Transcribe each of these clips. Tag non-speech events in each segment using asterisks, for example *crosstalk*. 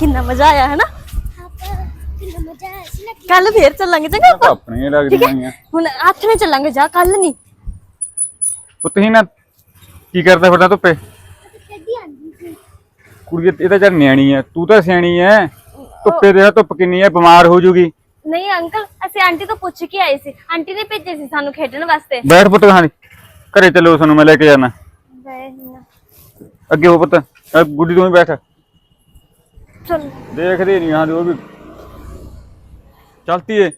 ਕਿੰਨਾ ਮਜ਼ਾ ਆਇਆ ਹੈ ਨਾ ਆਪਾਂ ਕਿੰਨਾ ਮਜ਼ਾ ਆਇਆ ਸੀ ਨਾ ਕੱਲ ਫੇਰ ਚੱਲਾਂਗੇ ਚੰਗਾ? ਆਪਾਂ ਆਪਣੇ ਲੱਗ ਠੀਕ ਹੈ? ਰਹੀਆਂ ਹੁਣ ਹੱਥ ਚੱਲਾਂਗੇ ਜਾ ਕੱਲ ਨਹੀਂ। ਉਹ ਤੁਸੀਂ ਨਾ ਕੀ ਕਰਦਾ ਫਿਰਦਾ ਧੁੱਪੇ? ਖੇਡੀ ਆਂਦੀ ਸੀ ਕੁੜੀ ਇਹ ਤਾਂ ਚੱਲ ਨਿਆਣੀ ਐ ਤੂੰ ਤਾਂ ਸਿਆਣੀ ਐ ਧੁੱਪੇ ਦੇ ਧੁੱਪ ਕਿੰਨੀ ਐ ਬਿਮਾਰ ਹੋ ਜੂਗੀ। ਨਹੀਂ ਅੰਕਲ ਅਸੀਂ ਆਂਟੀ ਤੋਂ ਪੁੱਛ ਕੇ ਆਏ ਸੀ। ਆਂਟੀ ਨੇ ਭੇਜੇ ਸੀ ਸਾਨੂੰ ਖੇਡਣ ਵਾਸਤੇ। ਬੈਠ ਪੁੱਤ ਕਹਾਣੀ। ਘਰੇ ਚੱਲੋ ਸਾਨੂੰ ਮੈਂ ਲੈ ਕੇ ਜਾਣਾ। ਅੱਗੇ ਹੋ ਪੁੱਤ ਅਹ ਗੁੱਡੀ ਤੂੰ ਵੀ ਬੈਠ। ਚਲ। ਦੇਖਦੇ ਨਹੀਂ ਹਾਂ ਉਹ ਵੀ। ਚਲਤੀ ਏ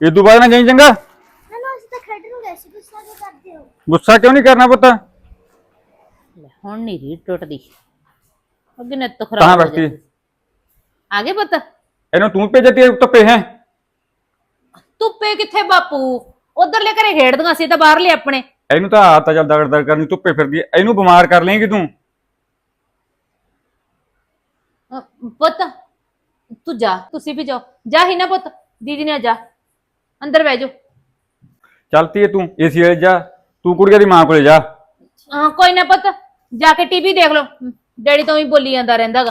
ਇਹ ਤੋਂ ਬਾਅਦ ਨਾ ਜਾਈ ਚੰਗਾ। ਹਲੋ ਅਸੀਂ ਤਾਂ ਖੇਡਣ ਗਏ ਸੀ ਗੁੱਸਾ ਕਿਉਂ ਕਰਦੇ ਹੋ? ਗੁੱਸਾ ਕਿਉਂ ਨਹੀਂ ਕਰਨਾ ਪੁੱਤ? ਲੈ, ਹੁਣ ਨਹੀਂ ਰੀਤ ਟੁੱਟਦੀ। ਅੱਗੇ ਨੱਤ ਕਹਾਂ ਖਰਾਬ ਹੋ ਬੈਠੀ। ਜਾਂਦੀ। ਆ ਗਏ ਪੁੱਤ? ਇਹਨੂੰ ਤੂੰ ਭੇਜਤੀ ਧੁੱਪੇ ਹੈ? ਧੁੱਪੇ ਕਿੱਥੇ ਬਾਪੂ? ਉਧਰਲੇ ਘਰੇ ਖੇਡਦੀਆਂ ਸੀ ਤਾਂ ਬਾਹਰਲੇ ਆਪਣੇ। ਇਹਨੂੰ ਤਾਂ ਆਦਤ ਆ ਚੱਲ ਦਗੜ ਦਗੜ ਕਰਨੀ ਧੁੱਪੇ ਫਿਰਦੀ ਇਹਨੂੰ ਬਿਮਾਰ ਕਰ ਲੇਂਗੀ ਤੂੰ। ਅ, ਪੁੱਤ ਤੂੰ ਜਾ ਤੁਸੀਂ ਵੀ ਜਾਓ। ਜਾ ਹੀ ਨਾ ਪੁੱਤ ਦੀਦੀ ਨੇ ਜਾ। ਅੰਦਰ ਬਹਿ ਜਾਓ। ਚਲਤੀ ਏ ਤੂੰ ਏਸੀ ਵਾਲੇ ਜਾ। ਤੂੰ ਕੁੜੀਆਂ ਦੀ ਮਾਂ ਕੋਲੇ ਜਾ। ਹਾਂ ਕੋਈ ਨਾ ਪੁੱਤ ਜਾ ਕੇ ਟੀਵੀ ਦੇਖ ਲਓ। ਡੈਡੀ ਤੋਂ ਹੀ ਬੋਲੀ ਜਾਂਦਾ ਰਹਿੰਦਾਗਾ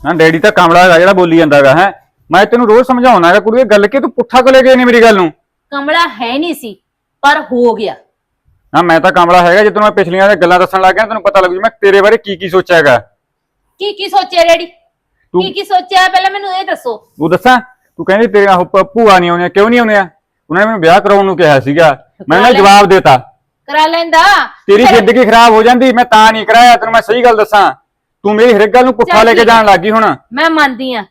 ਹਾਂ ਡੈਡੀ ਤਾਂ ਕਮਲਾ ਹੈਗਾ ਜਿਹੜਾ ਬੋਲੀ ਜਾਂਦਾਗਾ ਹੈ। ਮੈਂ ਤੈਨੂੰ ਰੋਜ਼ ਸਮਝਾਉਣਾ ਹੈਗਾ ਕੁੜੀਏ ਗੱਲ ਕਿ ਤੂੰ ਪੁੱਠਾ ਕੋ ਲੈ ਗਈ ਨਹੀਂ ਮੇਰੀ ਗੱਲ ਨੂੰ? ਕਮਲਾ ਹੈ ਨਹੀਂ ਸੀ ਪਰ ਹੋ ਗਿਆ। ਨਾ ਮੈਂ ਤਾਂ ਕਮਲਾ ਹੈਗਾ ਜੇ ਤੈਨੂੰ ਮੈਂ ਪਿਛਲੀਆਂ ਗੱਲਾਂ ਦੱਸਣ ਲੱਗ ਗਿਆ ਨਾ, ਤੈਨੂੰ ਪਤਾ ਲੱਗ ਜੂ ਮੈਂ ਤੇਰੇ ਬਾਰੇ ਕੀ ਕੀ ਸੋਚਿਆ ਹੈਗਾ। ਕੀ ਕੀ ਸੋਚਿਆ ਡੈਡੀ? ਤੂੰ- ਕੀ ਕੀ ਸੋਚਿਆ? ਪਹਿਲਾਂ ਮੈਨੂੰ ਇਹ ਦੱਸੋ। ਉਹ ਦੱਸਾਂ? ਤੂੰ ਕਹਿੰਦੀ ਤੇਰੇ ਆਹ ਭ- ਭੂਆ ਨਹੀਂ ਆਉਣੀਆਂ ਕਿਉਂ ਨਹੀਂ ਆਉਣੀਆਂ ਉਹਨਾਂ ਨੇ ਮੈਨੂੰ ਵਿਆਹ ਕਰਾਉਣ ਨੂੰ ਕਿਹਾ ਸੀਗਾ। ਮੈਂ ਨਾ। ਜਵਾਬ ਦੇਤਾ। ਕਰਾ ਲੈਂਦਾ। ਤੇਰੀ ਫਿਰ- ਜ਼ਿੰਦਗੀ ਖਰਾਬ ਹੋ ਜਾਂਦੀ ਮੈਂ ਤਾਂ ਨਹੀਂ ਕਰਾਇਆ ਤੈਨੂੰ ਮੈਂ ਸਹੀ ਗੱਲ ਦੱਸਾਂ। ਤੂੰ ਮੇਰੀ ਹਰ ਇੱਕ ਗੱਲ ਨੂੰ ਪੁੱਠਾ ਚੱਲ ਲੈ ਕੇ ਠੀਕ ਜਾਣ ਲੱਗੀ ਹੁਣ। ਮੈਂ ਮੰਨਦੀ ਆ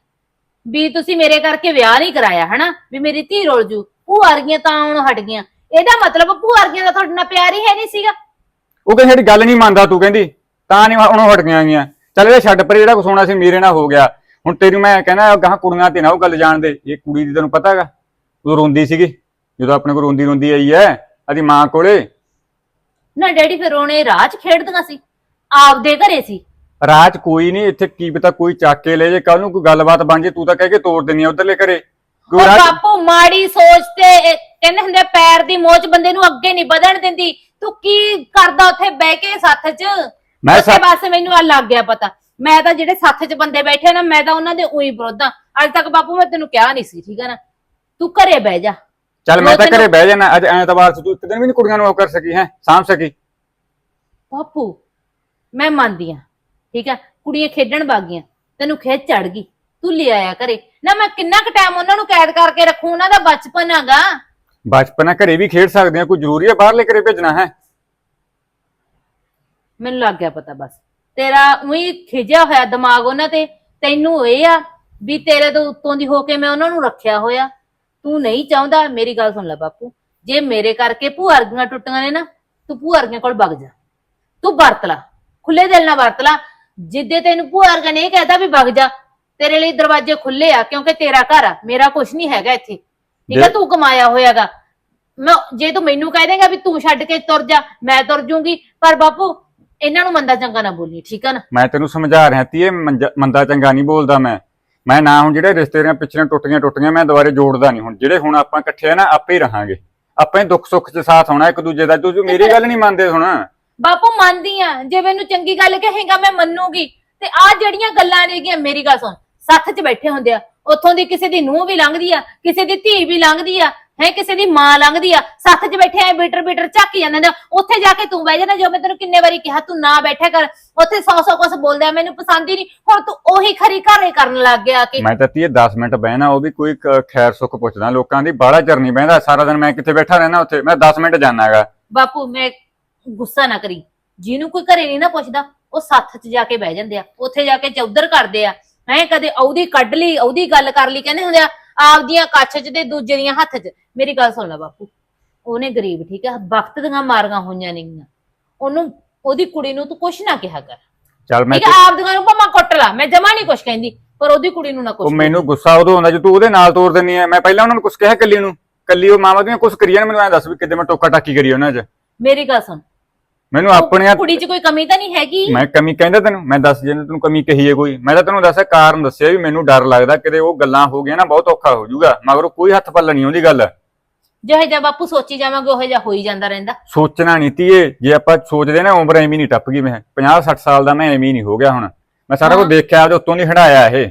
ਵੀ ਤੁਸੀਂ ਮੇਰੇ ਕਰਕੇ ਵਿਆਹ ਨਹੀਂ ਕਰਾਇਆ ਹਨਾ? ਵੀ ਮੇਰੀ ਧੀ ਰੁੱਲ ਜੂ। ਭੂਆ ਵਰਗੀਆਂ ਤਾਂ ਹੁਣ ਹਟ ਗਈਆਂ। ਇਹਦਾ ਮਤਲਬ ਭੂਆ ਵਰਗੀਆਂ ਦਾ ਤੁਹਾਡੇ ਨਾਲ ਪਿਆਰ ਹੀ ਹੈ ਨਹੀਂ ਸੀਗਾ। ਉਹ ਕਹਿੰਦੀ ਸਾਡੀ ਗੱਲ ਨਹੀਂ ਮੰਨਦਾ ਤੂੰ ਕਹਿੰਦੀ। ਤਾਂ ਨਹੀਂ ਉਹਨੂੰ ਹਟ ਗਈਆਂ ਗੀਆਂ ਚੱਲ ਇਹ ਛੱਡ ਪਰ ਜਿਹੜਾ ਕੁਛ ਹੋਣਾ ਸੀ ਮੇਰੇ ਨਾਲ ਹੋ ਗਿਆ। ਹੁਣ ਤੈਨੂੰ ਮੈਂ ਕਹਿੰਦਾ ਗਾਹ ਕੁੜੀਆਂ ਤੇ ਨਾ ਉਹ ਗੱਲ ਜਾਣ ਦੇ। ਇਹ ਕੁੜੀ ਦੀ ਤੈਨੂੰ ਪਤਾ ਹੈਗਾ ਉਹ ਰੋਂਦੀ ਸੀਗੀ ਜਦੋਂ ਆਪਣੇ ਕੋਲ ਰੋਂਦੀ ਰੋਂਦੀ ਆਈ ਐ ਆਦੀ ਮਾਂ ਕੋਲੇ। ਨਾ ਡੈਡੀ ਫਿਰ ਉਹਨੇ ਰਾਹ 'ਚ ਖੇਡਦੀਆਂ ਸੀ? ਆਪਦੇ ਘਰੇ ਸੀ? ਰਾਤ ਕੋਈ ਨਹੀਂ ਇੱਥੇ ਕੀ ਪਤਾ ਕੋਈ ਚੱਕ ਕੇ ਲੈ ਜੇ ਕੱਲ ਨੂੰ ਕੋਈ ਗੱਲਬਾਤ ਬਣ ਜੇ ਤੂੰ ਤਾਂ ਕਹਿ ਕੇ ਤੋੜ ਦਿੰਨੀ ਆ ਉਧਰਲੇ ਘਰੇ। ਕੋਈ ਉਹ ਬਾਪੂ ਮਾੜੀ ਸੋਚ ਤੇ ਇਹ ਕਹਿੰਦੇ ਹੁੰਦੇ ਆ, ਪੈਰ ਦੀ ਮੋਚ ਬੰਦੇ ਨੂੰ ਅੱਗੇ ਨਹੀਂ ਵਧਣ ਦਿੰਦੀ। ਤੂੰ ਕੀ ਕਰਦਾ ਉੱਥੇ ਬਹਿ ਕੇ ਸੱਥ 'ਚ? ਮੈਂ ਉੱਥੇ ਸੱਥ- ਬਸ ਮੈਨੂੰ ਆ ਲੱਗ ਗਿਆ ਪਤਾ। ਮੈਂ ਤਾਂ ਜਿਹੜੇ ਸੱਥ 'ਚ ਬੰਦੇ ਬੈਠੇ ਨਾ ਮੈਂ ਤਾਂ ਉਹਨਾਂ ਦੇ ਉਹੀ ਵਿਰੋਧ ਅੱਜ ਤੱਕ ਬਾਪੂ ਮੈਂ ਤੈਨੂੰ ਕਿਹਾ ਨਹੀਂ ਸੀ ਠੀਕ ਹੈ ਨਾ? ਤੂੰ ਘਰੇ ਬਹਿ ਜਾ। ਚੱਲ ਮੈਂ ਤਾਂ ਘਰੇ ਬਹਿ ਜਾਣਾ ਅੱਜ ਐਤਵਾਰ ਸੀ ਤੂੰ ਇੱਕ ਦਿਨ ਵੀ ਨਹੀਂ ਕੁੜੀਆਂ ਨੂੰ ਉਹ ਕਰ ਸਕੀ ਹੈ? ਸਾਂਭ ਸਕੀ। ਬਾਪੂ ਮੈਂ ਮੰਨਦੀ ਆ ਠੀਕ ਆ? ਕੁੜੀਆਂ ਖੇਡਣ ਬਾਗੀਆਂ ਤੈਨੂੰ ਖਿੱਚ ਚੜ ਗਈ। ਤੂੰ ਲੈ ਆਇਆ ਘਰੇ। ਨਾ ਮੈਂ ਕਿੰਨਾ ਕੁ ਟਾਈਮ ਉਹਨਾਂ ਨੂੰ ਕੈਦ ਕਰਕੇ ਰੱਖੂ ਉਹਨਾਂ ਦਾ ਬਚਪਨ ਹੈਗਾ। ਬਚਪਨਾ ਘਰੇ ਵੀ ਖੇਡ ਸਕਦੇ ਆ ਕੋਈ ਜ਼ਰੂਰੀ ਹੈ ਬਾਹਰਲੇ ਘਰੇ ਭੇਜਣਾ ਹੈ? ਮੈਨੂੰ ਲੱਗ ਗਿਆ ਪਤਾ ਬਸ। ਤੇਰਾ ਉਹੀ ਖਿਜਿਆ ਹੋਇਆ ਦਿਮਾਗ ਉਹਨਾਂ ਤੇ ਤੈਨੂੰ ਇਹ ਆ ਵੀ ਤੇਰੇ ਤੋਂ ਉੱਤੋਂ ਦੀ ਹੋ ਕੇ ਮੈਂ ਉਹਨਾਂ ਨੂੰ ਰੱਖਿਆ ਹੋਇਆ। ਤੂੰ ਨਹੀਂ ਚਾਹੁੰਦਾ ਮੇਰੀ ਗੱਲ ਸੁਣ ਲੈ ਬਾਪੂ ਜੇ ਮੇਰੇ ਕਰਕੇ ਭੂਆ ਵਰਗੀਆਂ ਟੁੱਟੀਆਂ ਨੇ ਨਾ ਤੂੰ ਭੂਆ ਵਰਗੀਆਂ ਕੋਲ ਵਗ ਜਾ। ਤੂੰ ਵਰਤ ਲਾ ਖੁੱਲੇ ਦਿਲ ਨਾਲ ਵਰਤ ਲਾ। ਜਿੱਦੇ ਤੈਨੂੰ ਭੂਆ ਵਰਗਾ ਨੇ ਇਹ ਕਹਿਤਾ ਵੀ ਵਗ ਜਾ ਤੇਰੇ ਲਈ ਦਰਵਾਜ਼ੇ ਖੁੱਲੇ ਆ ਕਿਉਂਕਿ ਤੇਰਾ ਘਰ ਆ ਮੇਰਾ ਕੁਝ ਨਹੀਂ ਹੈਗਾ ਇੱਥੇ। ਠੀਕ ਆ ਜੇ- ਤੂੰ ਕਮਾਇਆ ਹੋਇਆਗਾ। ਮੈਂ ਜੇ ਤੂੰ ਮੈਨੂੰ ਕਹਿ ਦੇਂਗਾ ਵੀ ਤੂੰ ਛੱਡ ਕੇ ਤੁਰ ਜਾ ਮੈਂ ਤੁਰ ਜੂੰਗੀ ਪਰ ਬਾਪੂ ਇਹਨਾਂ ਨੂੰ ਮੰਦਾ ਚੰਗਾ ਨਾ ਬੋਲੀ ਠੀਕ ਆ ਨਾ? ਮੈਂ ਤੈਨੂੰ ਸਮਝਾ ਰਿਹਾ ਤੀ ਇਹ ਮੰਜਾ- ਮੰਦਾ ਚੰਗਾ ਨਹੀਂ ਬੋਲਦਾ ਮੈਂ। ਮੈਂ ਨਾ ਹੁਣ ਜਿਹੜੇ ਰਿਸ਼ਤੇ ਦੀਆਂ ਪਿਛਲੀਆਂ ਟੁੱਟੀਆਂ ਟੁੱਟੀਆਂ ਮੈਂ ਦੁਬਾਰੇ ਜੋੜਦਾ ਨਹੀਂ ਹੁਣ। ਜਿਹੜੇ ਹੁਣ ਆਪਾਂ ਇਕੱਠੇ ਆ ਨਾ ਆਪੇ ਹੀ ਰਹਾਂਗੇ। ਆਪਾਂ ਹੀ ਦੁੱਖ ਸੁੱਖ 'ਚ ਸਾਥ ਹੋਣਾ ਇੱਕ ਦੂਜੇ ਦਾ। ਤੂੰ ਤੂੰ ਮੇਰੀ ਗੱਲ ਨਹੀਂ ਮੰਨਦੇ ਹੁਣ। ਬਾਪੂ ਮੰਨਦੀ ਆ। ਜੇ ਮੈਨੂੰ ਚੰਗੀ ਗੱਲ ਕਹੇਗਾ ਮੈਂ ਮੰਨੂਗੀ। ਤੇ ਆ ਜਿਹੜੀਆਂ ਗੱਲਾਂ ਨੇਗੀਆਂ ਮੇਰੀ ਗੱਲ ਸੁਣ। ਸੱਥ 'ਚ ਬੈਠੇ ਹੁੰਦੇ ਆ। ਉੱਥੋਂ ਦੀ ਕਿਸੇ ਦੀ ਨੂੰਹ ਵੀ ਲੰਘਦੀ ਆ ਕਿਸੇ ਦੀ ਧੀ ਵੀ ਲੰਘਦੀ ਆ। ਹੈ ਕਿਸੇ ਦੀ ਮਾਂ ਲੰਘਦੀ ਆ ਸੱਥ 'ਚ ਬੈਠੇ ਆ ਬੀਟਰ ਬੀਟਰ ਝੱਕ ਜਾਂਦੇ ਨੇ। ਉੱਥੇ ਜਾ ਕੇ ਤੂੰ ਬਹਿ ਜਾਣਾ ਜੋ ਮੈਂ ਤੈਨੂੰ ਕਿੰਨੇ ਵਾਰੀ ਕਿਹਾ ਤੂੰ ਨਾ ਬੈਠਿਆ ਕਰ। ਉੱਥੇ ਸੌ ਸੌ ਕੁਛ ਬੋਲਦਾ ਮੈਨੂੰ ਪਸੰਦ ਹੀ ਨਹੀਂ। ਹੁਣ ਤੂੰ ਉਹੀ ਖਰੀ ਘਰੇ ਕਰਨ ਲੱਗ ਗਿਆ ਕਿ ਮੈਂ ਤਾਂ ਤੀਏ 10 ਮਿੰਟ ਬਹਿਣਾ ਉਹ ਵੀ ਕੋਈ ਕ- ਖੈਰ ਸੁੱਖ ਪੁੱਛਦਾ। ਲੋਕਾਂ ਦੀ ਬਾਹਲਾ ਚਿਰ ਨਹੀਂ ਬਹਿੰਦਾ ਸਾਰਾ ਦਿਨ ਮੈਂ ਕਿੱਥੇ ਬੈਠਾ ਰਹਿਣਾ ਉੱਥੇ। ਮੈਂ 10 ਮਿੰਟ ਜਾਣਾਗਾ ਬਾਪੂ ਮੈਂ ਗੁੱਸਾ ਨਾ ਕਰੀ। ਜਿਹਨੂੰ ਕੋਈ ਘਰੇ ਨਹੀਂ ਨਾ ਪੁੱਛਦਾ ਉਹ ਸੱਥ 'ਚ ਜਾ ਕੇ ਬਹਿ ਜਾਂਦੇ ਆ। ਉੱਥੇ ਜਾ ਕੇ ਚੌਧਰ ਕਰਦੇ ਆ। ਹੈ ਕਦੇ ਉਹਦੀ ਕੱਢ ਲਈ ਉਹਦੀ ਗੱਲ ਕਰ ਲਈ। ਕਹਿੰਦੇ ਹੁੰਦੇ ਆ ਆਪਦੀਆਂ ਕੱਛ 'ਚ ਤੇ ਦੂਜੇ ਦੀਆਂ ਹੱਥ 'ਚ। ਮੇਰੀ ਗੱਲ ਸੁਣ ਲੈ ਬਾਪੂ। ਉਹਨੇ ਗਰੀਬ ਠੀਕ ਆ ਵਕਤ ਦੀਆਂ ਮਾਰੀਆਂ ਹੋਈਆਂ ਨੇਗੀਆਂ। ਉਹਨੂੰ ਉਹਦੀ ਕੁੜੀ ਨੂੰ ਤੂੰ ਕੁਛ ਨਾ ਕਿਹਾ ਕਰ। ਚੱਲ ਮੈਂ ਠੀਕ ਆ ਆਪਦੀਆਂ ਨੂੰ ਭਾਵੇਂ ਕੁੱਟ ਲਾ। ਮੈਂ ਜਮਾ ਨਹੀਂ ਕੁਛ ਕਹਿੰਦੀ ਪਰ ਉਹਦੀ ਕੁੜੀ ਨੂੰ ਨਾ ਕੁਛ ਉਹ ਮੈਨੂੰ ਗੁੱਸਾ ਉਦੋਂ ਆਉਂਦਾ ਜੇ ਤੂੰ ਉਹਦੇ ਨਾਲ ਤੋਰ ਦਿੰਨੀ ਐ। ਮੈਂ ਪਹਿਲਾਂ ਉਹਨਾਂ ਨੂੰ ਕੁਝ ਕਿਹਾ ਕੱਲੀ ਨੂੰ। ਕੱਲੀ ਉਹ ਮਾਵਾਂ ਦੀਆਂ ਕੁਝ ਕਰੀਆਂ ਮੈਨੂੰ ਐਂ ਦੱਸ ਵੀ ਕਿਤੇ ਮੈਂ ਟੋਕਾ ਟਾਕੀ ਕਰੀ ਉਹਨਾਂ 'ਚ। ਮੇਰੀ ਗੱਲ ਸੁਣ। ਮੈਨੂੰ ਆਪਣੇ ਕੁੜੀ 'ਚ ਕੋਈ ਕਮੀ ਤਾਂ ਨਹੀਂ ਹੈਗੀ? ਮੈਂ ਕਮੀ ਕਹਿੰਦਾ ਤੈਨੂੰ। ਮੈਂ ਦੱਸ ਜੇ ਤੈਨੂੰ ਕਮੀ ਕਹੀ ਹੈ ਕੋਈ। ਮੈਂ ਤਾਂ ਤੈਨੂੰ ਦੱਸਿਆ ਕਾਰਨ ਦੱਸਿਆ ਵੀ ਮੈਨੂੰ ਡਰ ਲੱਗਦਾ। ਕਿਤੇ ਉਹ ਗੱਲਾਂ ਹੋ ਗਈਆਂ ਨਾ ਬਹੁਤ ਔਖਾ ਹੋ ਜਾਊਗਾ। ਮਗਰ ਕੋਈ ਹੱਥ ਪੱਲ ਨਹੀਂ ਉਹਦੀ ਗੱਲ। ਜਿਹੋ ਜਿਹਾ ਬਾਪੂ ਸੋਚੀ ਜਾਵਾਂਗੇ ਉਹੋ ਜਿਹਾ ਹੋਈ ਜਾਂਦਾ ਰਹਿੰਦਾ। ਸੋਚਣਾ ਨਹੀਂ ਤੀਏ ਜੇ ਆਪਾਂ ਸੋਚਦੇ ਨਾ ਉਮਰ ਐਵੇਂ ਨਹੀਂ ਟੱਪ ਗਈ ਮੈਂ 50 60 ਸਾਲ ਦਾ ਮੈਂ ਐਵੇਂ ਨਹੀਂ ਹੋ ਗਿਆ ਹੁਣ। ਮੈਂ ਸਾਰਾ ਕੁਝ। ਦੇਖਿਆ ਤੇ ਉੱਤੋਂ ਦੀ ਹਟਾਇਆ ਇਹ।